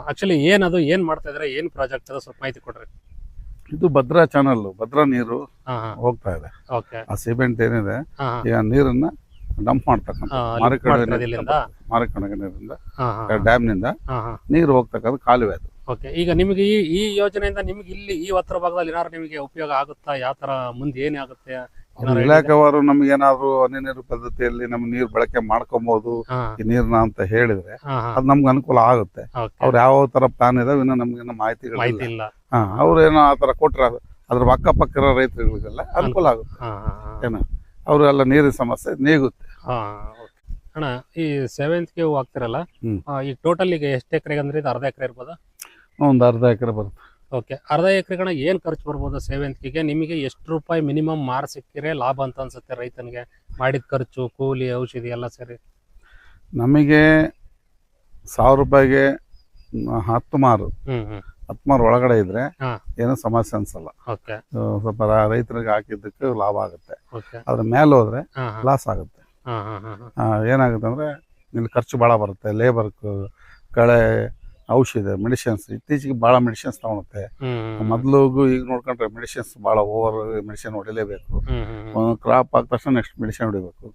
ಆಕ್ಚುಲಿ ಏನದು ಏನ್ ಮಾಡ್ತಾ ಇದ್ರೆ ಏನ್ ಪ್ರಾಜೆಕ್ಟ್ ಅದು ಸ್ವಲ್ಪ ಮಾಹಿತಿ ಕೊಡ್ರಿ. ಇದು ಭದ್ರಾ ಚಾನಲ್ ಭದ್ರಾ ನೀರು ಹೋಗ್ತಾ ಇದೆ. ಆ ಸಿಮೆಂಟ್ ಏನಿದೆ ಈಗ ನೀರನ್ನ ಡಂಪ್ ಮಾಡ್ತಕ್ಕಂಥ ಹಾ ಡ್ಯಾಮ್ನಿಂದ ನೀರು ಹೋಗ್ತಕ್ಕಂಥ ಕಾಲುವೆ ಅದು. ಓಕೆ ಈಗ ನಿಮಗೆ ಈ ಈ ಯೋಜನೆಯಿಂದ ನಿಮ್ಗೆ ಇಲ್ಲಿ ಈ ಉತ್ತರ ಭಾಗದಲ್ಲಿ ಏನಾದ್ರು ನಿಮಗೆ ಉಪಯೋಗ ಆಗುತ್ತಾ? ಯಾವ ತರ ಮುಂದೆ ಏನೇ ಆಗುತ್ತೆ? ಇಲಾಖೆಯವರು ನಮ್ಗೆ ಏನಾದ್ರು ಹನಿ ನೀರು ಪದ್ಧತಿಯಲ್ಲಿ ನಮ್ ನೀರ್ ಬಳಕೆ ಮಾಡ್ಕೊಬಹುದು ಈ ನೀರ್ನ ಅಂತ ಹೇಳಿದ್ರೆ ಅದ್ ನಮ್ಗೆ ಅನುಕೂಲ ಆಗುತ್ತೆ. ಅವ್ರ ಯಾವ ತರ ಪ್ಲಾನ್ ಇದಾವೆ ಇನ್ನು ನಮ್ಗೆ ಮಾಹಿತಿ ಮಾಹಿತಿಗಳು ಇಲ್ಲ. ಹಾ ಅವ್ರು ಏನೋ ಆ ತರ ಕೊಟ್ರ ಅದು- ಅದ್ರ ಅಕ್ಕಪಕ್ಕ ಇರೋ ರೈತರುಗಳಿಗೆಲ್ಲ ಅನುಕೂಲ ಆಗುತ್ತೆ. ಹಾ ಹಾ ಎಲ್ಲ ನೀರಿನ ಸಮಸ್ಯೆ ನೀಗುತ್ತೆ. ಹಾ ಓಕೆ ಅಣ್ಣ ಈ ಸೆವೆಂತ್ಗೆ ಹೂ ಹಾಕ್ತಿರಲ್ಲ ಹ್ಮ್. ಆ, ಈ ಟೋಟಲ್ ಈಗ ಎಷ್ಟು ಎಕರೆಗೆ ಅಂದ್ರೆ ಇದು ಅರ್ಧ ಎಕರೆ ಇರ್ಬೋದಾ? ಒಂದು ಅರ್ಧ ಎಕರೆ ಬರುತ್ತೆ. ಓಕೆ ಅರ್ಧ ಎಕರೆಗಣ ಏನ್ ಖರ್ಚು ಬರ್ಬೋದು ಸೇವಂತಿಗೆಗೆ ನಿಮಗೆ ಎಷ್ಟು ರೂಪಾಯಿ ಮಿನಿಮಮ್ ಮಾರ್ ಸಿಕ್ಕಿರೆ ಲಾಭ ಅಂತ ಅನ್ಸುತ್ತೆ ರೈತನಿಗೆ? ಮಾಡಿದ ಖರ್ಚು ಕೂಲಿ ಔಷಧಿ ಎಲ್ಲ ಸೇರಿ. ನಮಗೆ ಸಾವಿರ ರೂಪಾಯಿಗೆ ಮ್, ಹತ್ತು ಮಾರು. ಹ್ಮ್ ಹ್ಮ್. ಹತ್ತು ಮಾರು ಒಳಗಡೆ ಇದ್ರೆ ಏನೋ ಸಮಸ್ಯೆ ಅನ್ಸಲ್ಲ. ಸ್ವಲ್ಪ ರೈತರಿಗೆ ಹಾಕಿದ್ದಕ್ಕೆ ಲಾಭ ಆಗುತ್ತೆ. ಅದ್ರ ಮೇಲೆ ಹೋದ್ರೆ ಲಾಸ್ ಆಗುತ್ತೆ. ಏನಾಗುತ್ತೆ ಅಂದ್ರೆ ಇಲ್ಲಿ ಖರ್ಚು ಭಾಳ ಬರುತ್ತೆ. ಲೇಬರ್ ಕಳೆ ಔಷಧಿ ಮೆಡಿಸಿನ್ಸ್ ಇತ್ತೀಚೆಗೆ ಭಾಳ ಮೆಡಿಸಿನ್ಸ್ ತಗೊಳುತ್ತೆ. ಮೊದಲು ಈಗ ನೋಡ್ಕೊಂಡ್ರೆ ಮೆಡಿಸಿನ್ಸ್ ಭಾಳ ಓವರ್ ಮೆಡಿಸಿನ್ ಹೊಡಿಲೇಬೇಕು. ಕ್ರಾಪ್ ಆದ ತಕ್ಷಣ ನೆಕ್ಸ್ಟ್ ಮೆಡಿಸಿನ್ ಹೊಡಿಬೇಕು.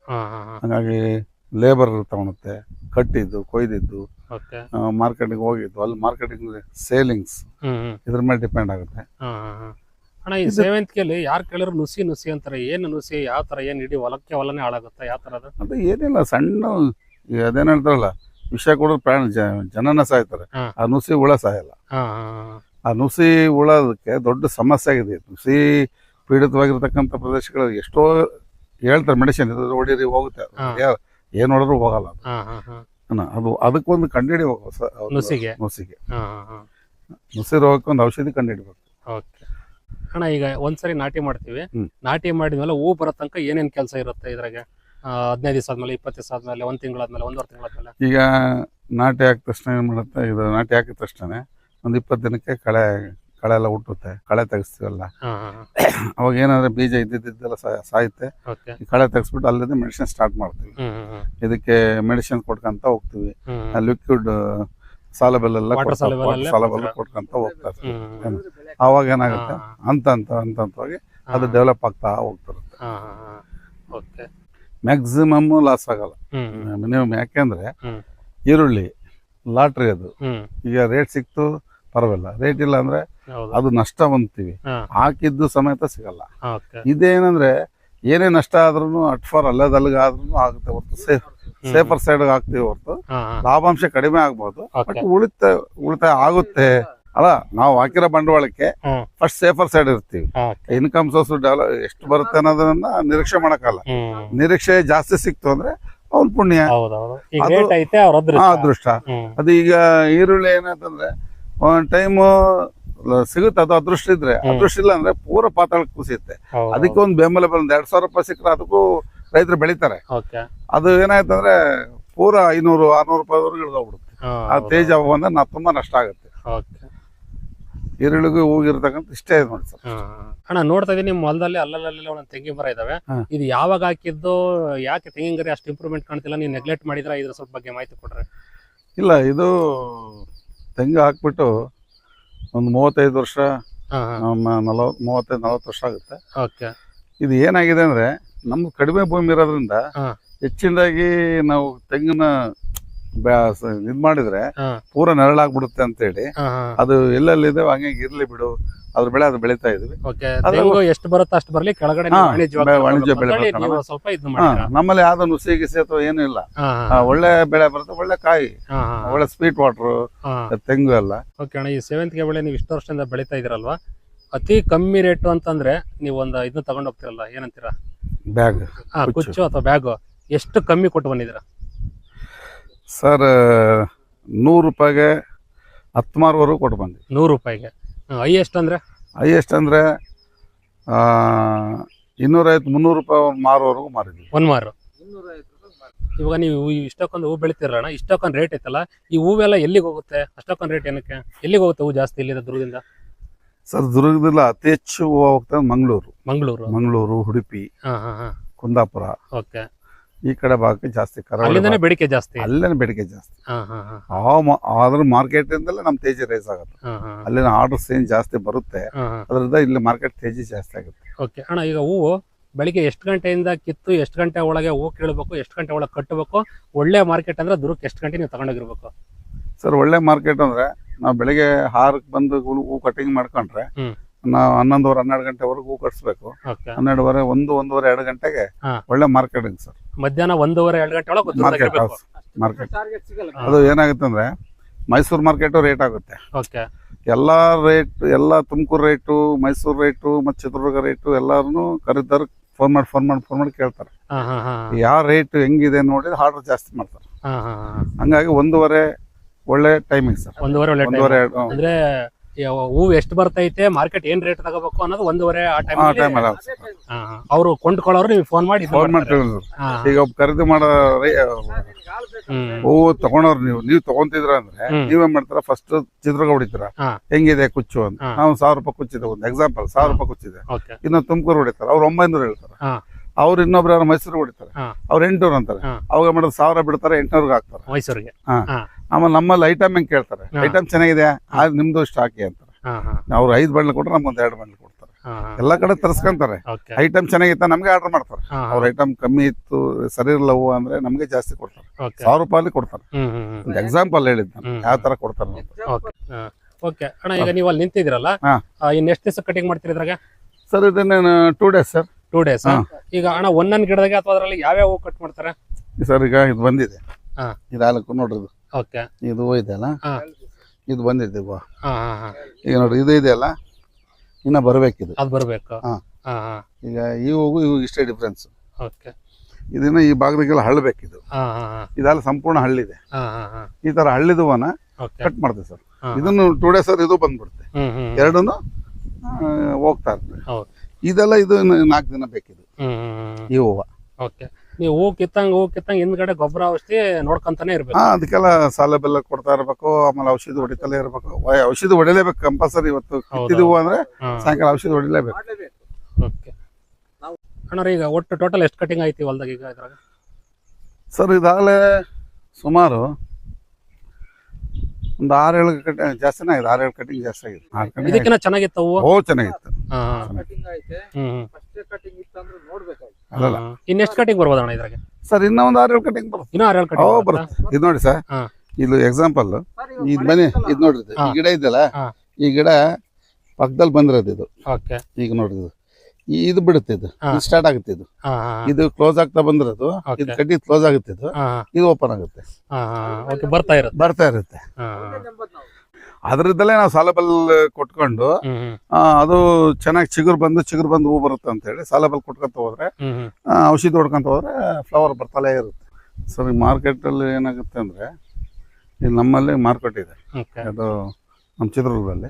ಹಾಗಾಗಿ ಲೇಬರ್ ತಗೊಳುತ್ತೆ ಕಟ್ಟಿದ್ದು ಕೊಯ್ದಿದ್ದು ಮಾರ್ಕೆಟಿಂಗ್ ಹೋಗಿದ್ದು ಅಲ್ಲಿ ಮಾರ್ಕೆಟಿಂಗ್ ಸೇಲಿಂಗ್ಸ್ ಇದ್ರ ಮೇಲೆ ಡಿಪೆಂಡ್ ಆಗುತ್ತೆ. ಅಣ್ಣ ಈ ಸೇವಂತಿಗೆಯಲ್ಲಿ ಯಾರು ಕೇಳಿದ್ರು ನುಸಿ ನುಸಿ ಅಂತಾರೆ ಏನು ನುಸಿ ಯಾವ ತರ ಏನ್ ಇಡೀ ಹೊಲಕ್ಕೆ ಹೊಲನೇ ಹಾಳಾಗುತ್ತೆ ಯಾವ ತರ ಅದು? ಅದು ಏನಿಲ್ಲ ಸಣ್ಣ ಅದೇನ್ ಹೇಳ್ತಾರಲ್ಲ ವಿಷ ಕೊಡೋದು ಪ್ರಾಣ ಜನನ ಸಾಯ್ತಾರೆ. ಆ ನುಸಿ ಹುಳ ಸಾಯಲ್ಲ. ಆ ನುಸಿ ಹುಳದಕ್ಕೆ ದೊಡ್ಡ ಸಮಸ್ಯೆ ಆಗಿದೆ. ನುಸಿ ಪೀಡಿತವಾಗಿರ್ತಕ್ಕಂಥ ಪ್ರದೇಶಗಳಲ್ಲಿ ಎಷ್ಟೋ ಹೇಳ್ತಾರೆ ಮೆಡಿಸಿನ್ ಹೊಡೀರಿ ಹೋಗುತ್ತೆ. ಏನ್ ನೋಡಿದ್ರು ಹೋಗಲ್ಲ ಅದು. ಅನ್ನ- ಅದು ಅದಕ್ಕೊಂದು ಕಂಡಿಡಿಬೇಕು ಸ- ಅವ್ರು ನುಸಿಗೆ? ನುಸಿಗೆ. ನುಸಿ ರೋಗಕ್ಕೆ ಒಂದು ಔಷಧಿ ಕಂಡಿಡಬೇಕು ಓಕೆ. ಅಣ್ಣ ಈಗ ಒಂದ್ಸರಿ ನಾಟಿ ಮಾಡ್ತೀವಿ. ಹ್ಮ್. ನಾಟಿ ಮಾಡಿದ್ಮೇಲೆ ಹೂ ಬರೋ ತನಕ ಏನೇನ್ ಕೆಲಸ ಇರುತ್ತೆ ಇದ್ರಾಗೆ? ಆ, ಹದಿನೈದು ದಿವಸ ಆದ್ಮೇಲೆ ಇಪ್ಪತ್ತು ದಿವಸ ಆದ್ಮೇಲೆ ಒಂದ್ ತಿಂಗಳಾದ್ಮೇಲೆ ಒಂದೂವರೆ ತಿಂಗಳಾದ್ಮೇಲೆ ಈಗ ನಾಟಿ ಹಾಕಿದ ತಕ್ಷಣ ಏನು ಮಾಡುತ್ತೆ ಇದು ನಾಟಿ ಹಾಕಿದ ತಕ್ಷಣ ಒಂದು ಇಪ್ಪತ್ತು ದಿನಕ್ಕೆ ಕಳೆ ಕಳೆ ಎಲ್ಲ ಹುಟ್ಟುತ್ತೆ ಕಳೆ ತೆಗಿಸ್ತೀವಲ್ಲ? ಅವಾಗ ಏನಾದ್ರೆ ಬೀಜ ಇದ್ದಿದ್ದೆಲ್ಲ ಸಾಯುತ್ತೆ. ಈ ಕಳೆ ತೆಗಿಸ್ಬಿಟ್ಟು ಅಲ್ಲಿಂದ ಮೆಡಿಸಿನ್ ಸ್ಟಾರ್ಟ್ ಮಾಡ್ತೀವಿ. ಇದಕ್ಕೆ ಮೆಡಿಸಿನ್ ಕೊಟ್ಕೊಂತ ಹೋಗ್ತೀವಿ. ಲಿಕ್ವಿಡ್ ಸಾಲಬೆಲ್ಲ ಎಲ್ಲ ಸಾಲಬಲ್ soluble ಅಲ್ಲೇ ಸಾಲಬೆಲ್ ಕೊಟ್ಕೊಂತ ಹೋಗ್ತಾ ಇರ್ತೀವಿ. ಅವಾಗ ಏನಾಗುತ್ತೆ? ಹಂತ ಅಂತ ಅಂತ ಅಂತ ಅಂತವಾಗಿ ಅದು ಡೆವಲಪ್ ಆಗ್ತಾ ಹೋಗ್ತಿರುತ್ತೆ. ಮ್ಯಾಕ್ಸಿಮಮ್ ಲಾಸ್ ಆಗಲ್ಲ. ಮಿನಿಮಮ್ ಯಾಕೆಂದ್ರೆ ಈರುಳ್ಳಿ ಲಾಟ್ರಿ ಅದು. ಈಗ ರೇಟ್ ಸಿಕ್ತು ಪರವಾಗಿಲ್ಲ. ರೇಟ್ ಇಲ್ಲ ಅಂದ್ರೆ ಅದು ನಷ್ಟ ಬಂತೀವಿ ಹಾಕಿದ್ದು ಸಮೇತ ಸಿಗಲ್ಲ. ಇದೇನಂದ್ರೆ ಏನೇ ನಷ್ಟ ಆದ್ರೂ ಅಟ್ ಫಾರ್ ಅಲ್ಲದಲ್ಲಿಗೆ ಆದ್ರೂ ಆಗುತ್ತೆ ಹೊರತು. ಸೇಫ್ ಸೇಫರ್ ಸೈಡ್ ಹಾಕ್ತಿವಿ ಹೊರತು. ಲಾಭಾಂಶ ಕಡಿಮೆ ಆಗ್ಬಹುದು ಬಟ್ ಉಳಿತ ಉಳಿತಾಯ ಆಗುತ್ತೆ. ಅಲ್ಲ ನಾವು ಹಾಕಿರೋ ಬಂಡವಾಳಕ್ಕೆ ಫಸ್ಟ್ ಸೇಫರ್ ಸೈಡ್ ಇರ್ತೀವಿ. ಇನ್ಕಮ್ ಸೋರ್ಸ್ ಡೆವಲಪ್ ಎಷ್ಟು ಬರುತ್ತೆ ಅನ್ನೋದನ್ನ ನಿರೀಕ್ಷೆ ಮಾಡಕ್ಕಲ್ಲ. ನಿರೀಕ್ಷೆ ಜಾಸ್ತಿ ಸಿಕ್ತು ಅಂದ್ರೆ ಅವ್ನ ಪುಣ್ಯ. ಅದೃಷ್ಟ. ಅದು ಈಗ ಈರುಳ್ಳಿ ಏನಂತಂದ್ರೆ ಒಂದ್ ಟೈಮ್ ಸಿಗುತ್ತೆ ಅದು ಅದೃಷ್ಟ ಇದ್ರೆ. ಅದೃಷ್ಟ ಇಲ್ಲ ಅಂದ್ರೆ ಪೂರ ಪಾತಾಳ ಕುಸಿಯುತ್ತೆ. ಅದಕ್ಕೆ ಒಂದು ಬೆಂಬಲ ಬಂದ್ ಎರಡ್ ಸಾವಿರ ರೂಪಾಯಿ ಸಿಕ್ಕರೆ ಅದಕ್ಕೂ ರೈತರು ಬೆಳಿತಾರೆ. ಅದು ಏನಾಯ್ತಂದ್ರೆ ಪೂರ ಐನೂರು ಆರ್ನೂರು ರೂಪಾಯಿವರೆಗೂ ಇಳಿದೋಗ್ಬಿಡುತ್ತೆ ಆ ತೇಜ ಬಂದ್ರೆ ನಾ ತುಂಬಾ ನಷ್ಟ ಆಗುತ್ತೆ. ಈರುಳ್ಳಿಗೂ ಹೋಗಿರ್ತಕ್ಕಂಥ ಇಷ್ಟೇ ಇದೆ ನೋಡಿ ಸರ್. ಅಣ್ಣ ನೋಡ್ತಾ ಇದೀನಿ ನಿಮ್ಮ ಹೊಲದಲ್ಲಿ ಅಲ್ಲಲ್ಲಿ ಒಂದೊಂದು ತೆಂಗಿನ ಮರ ಇದಾವೆ. ಇದು ಯಾವಾಗ ಹಾಕಿದ್ದು ಯಾಕೆ ತೆಂಗಿನ ಗರಿ ಅಷ್ಟು ಇಂಪ್ರೂವ್ಮೆಂಟ್ ಕಾಣ್ತಿಲ್ಲ? ನೀವು ನೆಗ್ಲೆಕ್ಟ್ ಮಾಡಿದ್ರೆ ಇದ್ರ ಸ್ವಲ್ಪ ಬಗ್ಗೆ ಮಾಹಿತಿ ಕೊಡ್ರಿ. ಇಲ್ಲ ಇದು ತೆಂಗು ಹಾಕ್ಬಿಟ್ಟು ಒಂದು ಮೂವತ್ತೈದು ವರ್ಷ ನಲವತ್ತು ಮೂವತ್ತೈದು ನಲವತ್ತು ವರ್ಷ ಆಗುತ್ತೆ. ಓಕೆ. ಇದು ಏನಾಗಿದೆ ಅಂದ್ರೆ ನಮ್ದು ಕಡಿಮೆ ಭೂಮಿ ಇರೋದ್ರಿಂದ. ಹೆಚ್ಚಿನದಾಗಿ ನಾವು ತೆಂಗಿನ ಇದ್ ಮಾಡಿದ್ರೆ ಪೂರ ನೆರಳಾಗ್ಬಿಡುತ್ತೆ ಅಂತೇಳಿ. ಅದು ಎಲ್ಲೆಲ್ಲಿದೆ ಹಂಗೆ ಇರ್ಲಿ ಬಿಡು. ಅದ್ರ ಬೆಳೆ ಅದು ಬೆಳೀತಾ ಇದೀವಿ ಓಕೆ ತೆಂಗು ಎಷ್ಟು ಬರುತ್ತೋ ಅಷ್ಟು ಬರಲಿ ಕೆಳಗಡೆ ನೀವು ಹಾ, ವಾಣಿಜ್ಯ ಬೆಳೆ. ಸ್ವಲ್ಪ ಇದು ಹಾ, ಮಾಡಿದ್ರ ನಮ್ಮಲ್ಲಿ ಯಾವ್ದು ನುಸಿ ಗಿಸಿ ಅಥವಾ ಏನು ಇಲ್ಲ. ಹಾ ಆ, ಒಳ್ಳೆ ಬೆಳೆ ಬರುತ್ತೆ ಒಳ್ಳೆ ಕಾಯಿ. ಹಾ ಹಾ ಒಳ್ಳೆ ಸ್ವೀಟ್ ವಾಟರ್ ಹಾ. ತೆಂಗು ಎಲ್ಲ. ಓಕೆ ಅಣ್ಣ ಈ ಸೇವಂತಿಗೆ ಬೆಳೆ ನೀವು ಇಷ್ಟು ವರ್ಷದಿಂದ ಬೆಳೀತಾ ಇದ್ರಲ್ವಾ? ಅತಿ ಕಮ್ಮಿ ರೇಟು ಅಂತಂದ್ರೆ ನೀವು ಒಂದು ಇದನ್ನ ತಗೊಂಡು ಹೋಗ್ತಿರಲ್ಲ ಏನಂತೀರಾ? ಬ್ಯಾಗ್ ಕುಚ್ಚು. ಕುಚ್ಚು ಅಥವಾ ಬ್ಯಾಗು ಎಷ್ಟು ಕಮ್ಮಿ ಕೊಟ್ಟು ಬಂದಿದ್ದೀರಾ? ಸರ್ ನೂರು ರೂಪಾಯಿಗೆ ಹತ್ಮಾರುವರೆಗೂ ಕೊಟ್ಟು ಬಂದ್ವಿ. ನೂರು ರೂಪಾಯಿಗೆ. ಹೈಯೆಸ್ಟ್ ಅಂದ್ರೆ? ಹೈಯೆಸ್ಟ್ ಅಂದ್ರೆ ಇನ್ನೂರೈವತ್ತು ಮುನ್ನೂರು ರೂಪಾಯಿ ಮಾರುವವರೆಗೂ ಮಾರಿದ್ವಿ ಒಂದು ಮಾರು. ಇವಾಗ ನೀವು ಇಷ್ಟಕ್ಕೊಂದು ಹೂ ಬೆಳಿತೀರಣ್ಣ ಇಷ್ಟಕ್ಕೊಂದು ರೇಟ್ ಐತಲ್ಲ ಈ ಹೂವೆಲ್ಲ ಎಲ್ಲಿಗೆ ಹೋಗುತ್ತೆ? ಅಷ್ಟಕ್ಕೊಂದು ರೇಟ್ ಏನಕ್ಕೆ? ಎಲ್ಲಿಗೆ ಹೋಗುತ್ತೆ ಹೂ ಜಾಸ್ತಿ ಇಲ್ಲಿಂದ ದುರ್ಗದಿಂದ ಸರ್ ದುರ್ಗದಲ್ಲಿ ಅತಿ ಹೆಚ್ಚು ಹೂವು ಹೋಗ್ತದೆ ಮಂಗಳೂರು. ಮಂಗಳೂರು. ಮಂಗಳೂರು ಉಡುಪಿ ಹಾ ಹಾ ಹಾ. ಕುಂದಾಪುರ. ಓಕೆ. ಈ ಕಡೆ ಭಾಗಕ್ಕೆ ಜಾಸ್ತಿ ಕರಾವಳಿ ಅಲ್ಲಿಂದಾನೆ. ಬೇಡಿಕೆ ಜಾಸ್ತಿ. ಅಲ್ಲೇನೆ ಬೇಡಿಕೆ ಜಾಸ್ತಿ. ಹಾ ಹಾ ಹಾ. ಆ ಮ- ಅದ್ರ ಮಾರ್ಕೆಟ್ ಇಂದಲೇ ನಮ್ಮ ತೇಜಿ ರೈಸ್ ಆಗುತ್ತೆ. ಹಾ ಹಾ ಅಲ್ಲಿನ ಆರ್ಡರ್ಸ್ ಏನ್ ಜಾಸ್ತಿ ಬರುತ್ತೆ ಹಾ ಹಾ. ಅದರಿಂದ ಇಲ್ಲಿ ಮಾರ್ಕೆಟ್ ತೇಜಿ ಜಾಸ್ತಿ ಆಗುತ್ತೆ. ಓಕೆ ಅಣ್ಣ ಈಗ ಹೂವು ಬೆಳಿಗ್ಗೆ ಎಷ್ಟು ಗಂಟೆಯಿಂದ ಕಿತ್ತು ಎಷ್ಟು ಗಂಟೆ ಒಳಗೆ ಹೂ ಕೀಳ್ಬೇಕು ಎಷ್ಟು ಗಂಟೆ ಒಳಗೆ ಕಟ್ಟಬೇಕು ಒಳ್ಳೆ ಮಾರ್ಕೆಟ್ ಅಂದ್ರೆ ದುರ್ಗಕ್ಕೆ ಎಷ್ಟು ಗಂಟೆ ನೀವು ತಗೊಂಡೋಗಿರ್ಬೇಕು? ಸರ್ ಒಳ್ಳೆ ಮಾರ್ಕೆಟ್ ಅಂದ್ರೆ ನಾವು ಬೆಳಿಗ್ಗೆ ಹಾರಕ್ಕೆ ಬಂದು ಹೂ ಹೂ ಕಟಿಂಗ್ ಮಾಡ್ಕೊಂಡ್ರೆ ಹ್ಮ್. ನಾವು ಹನ್ನೊಂದುವರೆ ಹನ್ನೆರಡು ಗಂಟೆವರೆಗೂ ಹೂ ಕಟ್ಸ್ಬೇಕು. ಓಕೆ. ಹನ್ನೆರಡುವರೆ ಒಂದು ಒಂದೂವರೆ ಎರಡು ಗಂಟೆಗೆ ಹಾ. ಒಳ್ಳೆ ಮಾರ್ಕೆಟಿಂಗ್ ಸರ್. ಮಧ್ಯಾಹ್ನ ಒಂದೂವರೆ ಎರಡು ಗಂಟೆ ಒಳಗೆ ಮಾರ್ಕೆಟ್ ಮಾರ್ಕೆಟ್ ಅದು ಏನಾಗುತ್ತೆ ಅಂದ್ರೆ ಮೈಸೂರು ಮಾರ್ಕೆಟು ರೇಟ್ ಆಗುತ್ತೆ. ಓಕೆ. ಎಲ್ಲಾ ರೇಟ್ ಎಲ್ಲ ತುಮಕೂರು ರೇಟು ಮೈಸೂರು ರೇಟು ಮತ್ತು ಚಿತ್ರದುರ್ಗ ರೇಟು ಎಲ್ಲಾರು ಖರೀದಾರ ಫೋನ್ ಮಾಡಿ ಫೋನ್ ಮಾಡಿ ಫೋನ್ ಮಾಡಿ ಕೇಳ್ತಾರೆ. ಹಾ ಹಾ ಹಾ. ಯಾವ ರೇಟ್ ಹೆಂಗಿದೆ ನೋಡಿ ಆರ್ಡರ್ ಜಾಸ್ತಿ ಮಾಡ್ತಾರೆ. ಹಾ ಹಂಗಾಗಿ ಒಂದೂವರೆ ಒಳ್ಳೆ ಟೈಮಿಂಗ್ ಸರ್. ಒಂದೂವರೆ ಒಳ್ಳೆ time. ಒಂದೂವರೆ ಎರಡು ಅಂದ್ರೆ ಹೂವು ಎಷ್ಟು ಬರ್ತೈತೆ ಮಾರ್ಕೆಟ್ ಏನ್ ರೇಟ್ ತಗೋಬೇಕು ಅನ್ನೋದು ಒಂದೂವರೆ ಆ ಟೈಮ್ ಆ ಟೈಮ್ ಅಲ್ಲ ಅವರು ಕೊಂಡ್ಕೊಳ್ಳೋರು ನೀವು ಫೋನ್ ಮಾಡಿ ಫೋನ್ ಮಾಡಿ ಮಾಡ್ತಾರೆ. ಕೇಳಿದ್ರು ಹಾ, ಈಗ ಖರೀದಿ ಮಾಡೋ. ಹೂವು ತಗೊಂಡವ್ರು ನೀವು ನೀವು ತಗೊಂತಿದ್ರ ಅಂದ್ರೆ ನೀವೇ ನೀವೇನ್ ಮಾಡ್ತೀರಾ? ಫಸ್ಟ್ ಚಿತ್ರಗ ಹೊಡಿತೀರ? ಹೆಂಗಿದೆ ಕುಚ್ಚು ಅಂತ. ಹಾ. ನಾವು ಸಾವಿರ ರೂಪಾಯಿ ಕುಚ್ಚಿದೆ ಒಂದು ಎಕ್ಸಾಂಪಲ್ ಸಾವಿರ ರೂಪಾಯಿ ಕುಚ್ಚಿದೆ. ಇನ್ನೊಂದು ಇನ್ನು ತುಮಕೂರು ಹೊಡಿತಾರೆ. ಅವ್ರು ಒಂಬೈನೂರು ಹೇಳ್ತಾರೆ. ಹಾ. ಅವ್ರು ಇನ್ನೊಬ್ರು ಯಾರು ಮೈಸೂರು ಹೊಡಿತಾರೆ. ಹಾ. ಅವ್ರು ಎಂಟುನೂರು ಅಂತಾರೆ. ಹಾ. ಅವಾಗ ಮಾಡೋದು ಸಾವಿರ ಬಿಡ್ತಾರೆ ಎಂಟುನೂರ್ಗೆ ಹಾಕ್ತಾರೆ. ಮೈಸೂರಿಗೆ. ಆಮೇಲೆ ನಮ್ಮಲ್ಲಿ ಐಟಮ್ ಹೆಂಗ್ ಕೇಳ್ತಾರೆ. ಐಟಮ್ ಚೆನ್ನಾಗಿದೆ ಆದ್ರೆ ನಿಮ್ದು ಸ್ಟಾಕಿ ಅಂತಾರೆ. ಅವ್ರು ಐದು ಬಂಡ್ಲು ಕೊಟ್ರೆ ನಮ್ಗೊಂದು ಎರಡು ಬಂಡ್ಲು ಕೊಡ್ತಾರೆ. ಎಲ್ಲ ಕಡೆ ತರ್ಸ್ಕೊಂತಾರೆ. ಐಟಮ್ ಚೆನ್ನಾಗಿತ್ತ ನಮ್ಗೆ ಆರ್ಡರ್ ಮಾಡ್ತಾರೆ. ಅವ್ರ ಐಟಮ್ ಕಮ್ಮಿ ಇತ್ತು ಸರಿ ಇರಲ್ಲ ಹೂವು ಅಂದ್ರೆ ನಮ್ಗೆ ಜಾಸ್ತಿ ಕೊಡ್ತಾರೆ. ಸಾವಿರ ರೂಪಾಯಿ ಕೊಡ್ತಾರೆ. ಒಂದು ಎಕ್ಸಾಂಪಲ್ ಹೇಳಿದ್ ಯಾವ ತರ ಕೊಡ್ತಾರೆ. ಓಕೆ ಅಣ್ಣ ಈಗ ನೀವು ಅಲ್ಲಿ ನಿಂತಿದ್ರಲ್ಲ ಹಾ. ಆ, ಇನ್ ಎಷ್ಟು ದಿವಸ ಕಟಿಂಗ್ ಮಾಡ್ತೀರಿ ಇದ್ರಾಗ? ಸರ್ ಇದನ್ನ two days sir two days. ಈಗ ಅಣ್ಣ ಒಂದೊಂದು ಗಿಡದಾಗ ಅಥವಾ ಅದರಲ್ಲಿ ಯಾವ್ಯಾವ ಕಟ್ ಮಾಡ್ತಾರೆ? ಸರ್ ಈಗ ಇದು ಬಂದಿದೆ. ಹಾ. ಇದು ಹಾಲಕ್ಕೂ ನೋಡ್ರಿ ಓಕೆ ಇದು ಇದೆ ಇದೆಯಲ್ಲ ಹಾ. ಇದು ಬಂದಿದೆ ಹೂವು ಹಾ ಹಾ ಹಾ. ಈಗ ನೋಡ್ರಿ ಇದು ಇದೆಯಲ್ಲ? ಇನ್ನ ಬರ್ಬೇಕು ಅದು ಬರಬೇಕು. ಹಾಂ. ಹಾ ಹಾ. ಈಗ ಈ ಹೂವು ಇವು ಇಷ್ಟೇ ಡಿಫ್ರೆನ್ಸ್ ಓಕೆ ಇದನ್ನ ಈ ಭಾಗದಾಗೆಲ್ಲ ಹಳ್ಳಬೇಕಿದು. ಹಾ ಹಾ ಹಾ. ಇದೆಲ್ಲ ಸಂಪೂರ್ಣ ಹಳ್ಳಿದೆ. ಇದೆ ಹಾ ಹಾ. ಈ ತರ ಹಳ್ಳಿದ ಓಕೆ ಕಟ್ ಮಾಡ್ತೀವಿ ಸರ್. ಇದನ್ನು ಟೂ ಡೇಸ್ ಸರ್ ಇದು ಬಂದ್ಬಿಡುತ್ತೆ. ಎರಡನ್ನು ಹೋಗ್ತಾ ಇರ್ತದೆ. ಹೌದು. ಇದೆಲ್ಲ ಇದು ನಾಲ್ಕು ದಿನ ಬೇಕಿದು. ಈ ಹೂವು ಓಕೆ ನೀವು ಹೂ ಕಿತ್ತಂಗ ಹೂ ಕಿತ್ತಂಗ ಹಿಂದ್ಗಡೆ ಗೊಬ್ಬರ ಔಷಧಿ ನೋಡ್ಕೊಂತಾನೆ ಇರ್ಬೇಕು. ಹಾ ಅದಕ್ಕೆಲ್ಲ ಸಾಲ ಬೆಲ್ಲ ಕೊಡ್ತಾ ಇರ್ಬೇಕು ಆಮೇಲೆ ಔಷಧಿ ಹೊಡಿತಲೇ ಇರ್ಬೇಕು. ವ- ಔಷಧಿ ಹೊಡಿಲೇಬೇಕು ಕಂಪಲ್ಸರಿ ಇವತ್ತು. ಕಿತ್ತಿದ ಹೂವು ಅಂದ್ರೆ ಹಾ. ಸಾಯಂಕಾಲ ಔಷಧಿ ಹೊಡಿಲೇಬೇಕು. ಅಣ್ಣ ಈಗ ಒಟ್ಟು ಟೋಟಲ್ ಎಷ್ಟು ಕಟಿಂಗ್ ಐತಿ ಹೊಲ್ದಾಗ ಈಗ ಇದ್ರಾಗ? ಸರ್ ಇದಾಗಲೇ ಸುಮಾರು ಒಂದು ಆರೇಳು ಕಟಿಂಗ್ ಜಾಸ್ತಿ ಜಾಸ್ತಿನೇ ಆಗಿದೆ. ಆರೇಳು ಏಳು ಕಟಿಂಗ್ ಜಾಸ್ತಿ ಆಗಿದೆ. ಆರು ಕಟಿಂಗ್ ಇದಕ್ಕಿಂತ ಚೆನ್ನಾಗಿತ್ತು ಹೂವು? ಓ ಚೆನ್ನಾಗಿತ್ತು. ಹಾ. ಹಾ. ಕಟಿಂಗ್ ಐತೆ. ಹ್ಮ್ ಹ್ಮ್. ಫಸ್ಟ್ ಕಟಿಂಗ್ ಇತ್ತಂದ್ರೆ ನೋಡ್ಬೇಕಾಯ್ತು. ಅಲ್ಲಲ್ಲ. ಇನ್ನೆಷ್ಟು ಕಟಿಂಗ್ ಬರ್ಬೋದು ಅಣ್ಣ ಇದ್ರಾಗ? ಸರ್ ಇನ್ನೂ ಒಂದು ಆರು ಏಳು ಕಟಿಂಗ್ ಬರುತ್ತೆ. ಇನ್ನೂ ಆರೇಳು ಓ ಕಟಿಂಗ್ ಬರುತ್ತೆ? ಇದು ನೋಡಿ ಸರ್ ಹಾ. ಇದು ಎಕ್ಸಾಂಪಲ್ ಇದು ಮನೆ ಇದು ನೋಡ್ರಿ ಇದು. ಈ. ಗಿಡ ಇದೆಯಲ್ಲ ಹಾ. ಈ ಗಿಡ ಪಕ್ಕದಲ್ಲಿ ಬಂದಿರೋದು ಇದು. ಓಕೆ. ಈಗ ನೋಡ್ರಿ ಇದು. ಈ- ಇದು ಬಿಡುತ್ತೆ ಇದು. ಹಾ. ಇದು ಸ್ಟಾರ್ಟ್ ಆಗುತ್ತೆ ಇದು. ಹಾ ಹಾ ಇದು ಕ್ಲೋಸ್ ಆಗ್ತಾ ಬಂದಿರೋದು. Okay. ಇದು ಕಡ್ಡಿ ಕ್ಲೋಸ್ ಆಗುತ್ತೆ ಇದು. ಹಾ ಇದು ಓಪನ್ ಆಗುತ್ತೆ. ಹಾ ಓಕೆ ಬರ್ತಾ ಇರುತ್ತೆ. ಬರ್ತಾ ಇರುತ್ತೆ. ಹಾ ಅದ್ರದ್ದಲ್ಲೇ ನಾವು ಸಾಲಬಲ್ ಕೊಟ್ಕೊಂಡು ಅದು ಚೆನ್ನಾಗಿ ಚಿಗುರು ಬಂದು ಚಿಗುರು ಬಂದು ಹೂ ಬರುತ್ತೆ ಅಂತ ಹೇಳಿ ಸಾಲಬಲ್ ಕೊಟ್ಕೊಂತ ಹೋದ್ರೆ ಔಷಧಿ ಹೊಡ್ಕೊಂತ ಹೋದ್ರೆ ಫ್ಲವರ್ ಬರ್ತಲೇ ಇರುತ್ತೆ. ಸರ್ ಈ ಮಾರ್ಕೆಟಲ್ಲಿ ಏನಾಗುತ್ತೆ ಅಂದ್ರೆ ಇಲ್ಲಿ ನಮ್ಮಲ್ಲಿ ಮಾರ್ಕೆಟ್ ಇದೆ. ಅದು ನಮ್ಮ ಚಿತ್ರದುರ್ಗದಲ್ಲಿ.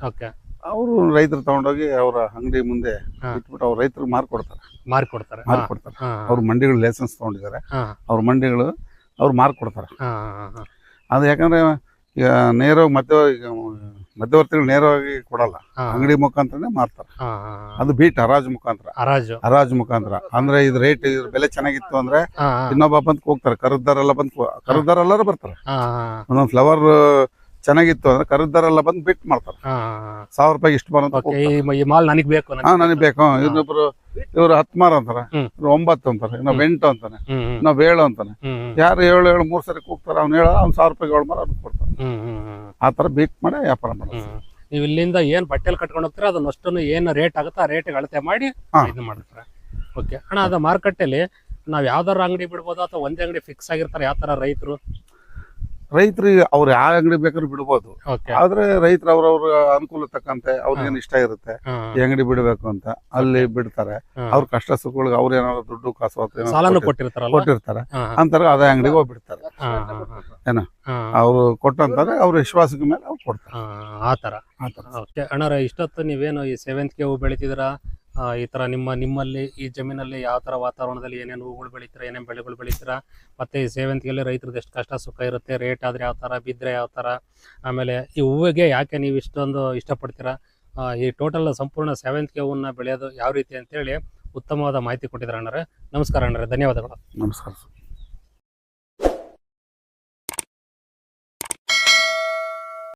ಅವರು ರೈತರು ತಗೊಂಡೋಗಿ ಅವರ ಅಂಗಡಿ ಮುಂದೆ ಹಾ. ಇಟ್ಬಿಟ್ಟು ಅವ್ರ ರೈತರು ಮಾರ್ಕೊಡ್ತಾರೆ. ಮಾರ್ಕೊಡ್ತಾರೆ. ಮಾರ್ಕೊಡ್ತಾರೆ. ಅವ್ರ ಮಂಡಿಗಳು ಲೈಸೆನ್ಸ್ ತಗೊಂಡಿದ್ದಾರೆ. ಅವ್ರ ಮಂಡಿಗಳು ಅವ್ರು ಮಾರ್ಕ್ ಕೊಡ್ತಾರೆ ಹಾ ಹಾ. ಅದು ಯಾಕಂದ್ರೆ ಈಗ ನೇರವಾಗಿ ಮಧ್ಯ ಮಧ್ಯವರ್ತಿಗಳು ನೇರವಾಗಿ ಕೊಡಲ್ಲ. ಅಂಗಡಿ ಮುಖಾಂತರನೇ ಮಾರ್ತಾರೆ. ಅದು ಬೀಟ್ ಹರಾಜು ಮುಖಾಂತರ. ಹರಾಜು. ಹರಾಜು ಮುಖಾಂತರ. ಅಂದ್ರೆ ಇದು ರೇಟ್ ಇದ್ರ ಬೆಲೆ ಚೆನ್ನಾಗಿತ್ತು ಅಂದ್ರೆ ಇನ್ನೊಬ್ಬ ಬಂದ್ ಹೋಗ್ತಾರೆ ಕರದ್ದಾರೆಲ್ಲ ಬಂದ್ ಕರದ್ದಾರೆಲ್ಲರೂ ಬರ್ತಾರೆ. ಒಂದೊಂದು ಫ್ಲವರ್ ಚೆನ್ನಾಗಿತ್ತು ಅಂದ್ರೆ ಕರದ್ದಾರೆಲ್ಲ ಬಂದ್ ಬಿಟ್ ಮಾಡ್ತಾರೆ. ಸಾವಿರ ರೂಪಾಯಿ ಇಷ್ಟು ಈ ಮಾಲ್ ನನಗೆ ಬೇಕು ಹಾ ನನಗೆ ಬೇಕು. ಇನ್ನೊಬ್ರು ಇವ್ರು ಹತ್ತು ಮಾರ ಅಂತಾರೆ. ಒಂಬತ್ತು ಅಂತಾರೆ. ಇನ್ನೊಬ್ಬ ಎಂಟು ಅಂತಾನೆ. ನಾವ್ ಏಳು ಅಂತಾನೆ. ಯಾರು ಏಳು ಏಳು ಮೂರ್ ಸರಿ ಕೂಗ್ತಾರೆ ಅವ್ನು ಹೇಳ ಅವ್ನು ಸಾವಿರ ರೂಪಾಯಿ ಏಳು ಮಾರ ಅವ್ನು ಕೊಡ್ತಾರೆ. ಆ ತರ ಬೀಟ್ ಮಾಡಿ ವ್ಯಾಪಾರ ಮಾಡ್ತಾರೆ. ನೀವು ಇಲ್ಲಿಂದ ಏನ್ ಬಟ್ಟೆಲ್ ಕಟ್ಕೊಂಡು ಹೋಗ್ತೀರಾ ಅದನ್ನ ಅಷ್ಟನ್ನು ಏನು ರೇಟ್ ಆಗುತ್ತೆ ಆ ರೇಟ್ ಅಳತೆ ಮಾಡಿ. ಇದು ಮಾಡ್ತಾರೆ. ಓಕೆ ಅಣ್ಣ ಅದು ಮಾರುಕಟ್ಟೆಲಿ ನಾವ್ ಯಾವ್ದಾರ ಅಂಗಡಿ ಬಿಡ್ಬೋದು ಅಥವಾ ಒಂದೇ ಅಂಗಡಿ ಫಿಕ್ಸ್ ಆಗಿರ್ತಾರೆ? ಯಾವ ತರ ರೈತರು? ರೈತರಿಗೆ ಅವ್ರು ಯಾವ ಅಂಗಡಿ ಬೇಕಾದ್ರೂ ಬಿಡ್ಬೋದು. ಆದ್ರೆ ರೈತರು ಅವ್ರವ್ರ ಅನುಕೂಲ ತಕ್ಕಂತೆ ಅವ್ರಿಗೇನು ಇಷ್ಟ ಇರುತ್ತೆ. ಈ ಅಂಗಡಿ ಬಿಡಬೇಕು ಅಂತ. ಅಲ್ಲಿ ಬಿಡ್ತಾರೆ. ಅವ್ರ ಕಷ್ಟ ಸುಖಗಳಿಗೆ ಅವ್ರ ಏನಾದ್ರು ದುಡ್ಡು ಕಾಸು ಕೊಟ್ಟಿರ್ತಾರೆ. ಅಂತಾರೆ ಅದೇ ಅಂಗಡಿಗೆ ಹೋಗ್ಬಿಡ್ತಾರೆ ಏನ? ಅವ್ರು ಕೊಟ್ಟಂತಾರೆ ಅವ್ರ ವಿಶ್ವಾಸದ ಮೇಲೆ ಅವ್ರು ಕೊಡ್ತಾರೆ. ಆತರ ಅಣ್ಣರ ಇಷ್ಟೊತ್ತು ನೀವೇನು ಈ ಸೇವಂತಿಗೆ ಹೂ ಬೆಳಿತಿದ್ದೀರಾ? ಆ, ಈ ತರ ನಿಮ್ಮ, ನಿಮ್ಮಲ್ಲಿ, ಈ ಜಮೀನಲ್ಲಿ ಯಾವ ತರ ವಾತಾವರಣದಲ್ಲಿ ಏನೇನು ಹೂಗಳು ಬೆಳಿತೀರಾ, ಏನೇನು ಬೆಳೆಗಳು ಬೆಳಿತೀರಾ, ಮತ್ತೆ ಈ ಸೇವಂತಿಗೆಯಲ್ಲಿ ರೈತರದ್ದು ಎಷ್ಟು ಕಷ್ಟ ಸುಖ ಇರುತ್ತೆ ರೇಟ್ ಆದ್ರೆ ಯಾವ ತರ ಬಿದ್ದರೆ ಯಾವ ತರ, ಆಮೇಲೆ ಈ ಹೂವಿಗೆ ಯಾಕೆ ನೀವು ಇಷ್ಟೊಂದು ಇಷ್ಟಪಡ್ತೀರಾ? ಈ ಟೋಟಲ್ ಸಂಪೂರ್ಣ ಸೇವಂತಿಗೆ ಹೂವನ್ನ ಬೆಳೆಯೋದು ಯಾವ ರೀತಿ ಅಂತೇಳಿ ಉತ್ತಮವಾದ ಮಾಹಿತಿ ಕೊಟ್ಟಿದ್ದಾರೆ ಅಣ್ಣರೇ. ನಮಸ್ಕಾರ ಅಣ್ಣರೇ, ಧನ್ಯವಾದಗಳು. ನಮಸ್ಕಾರ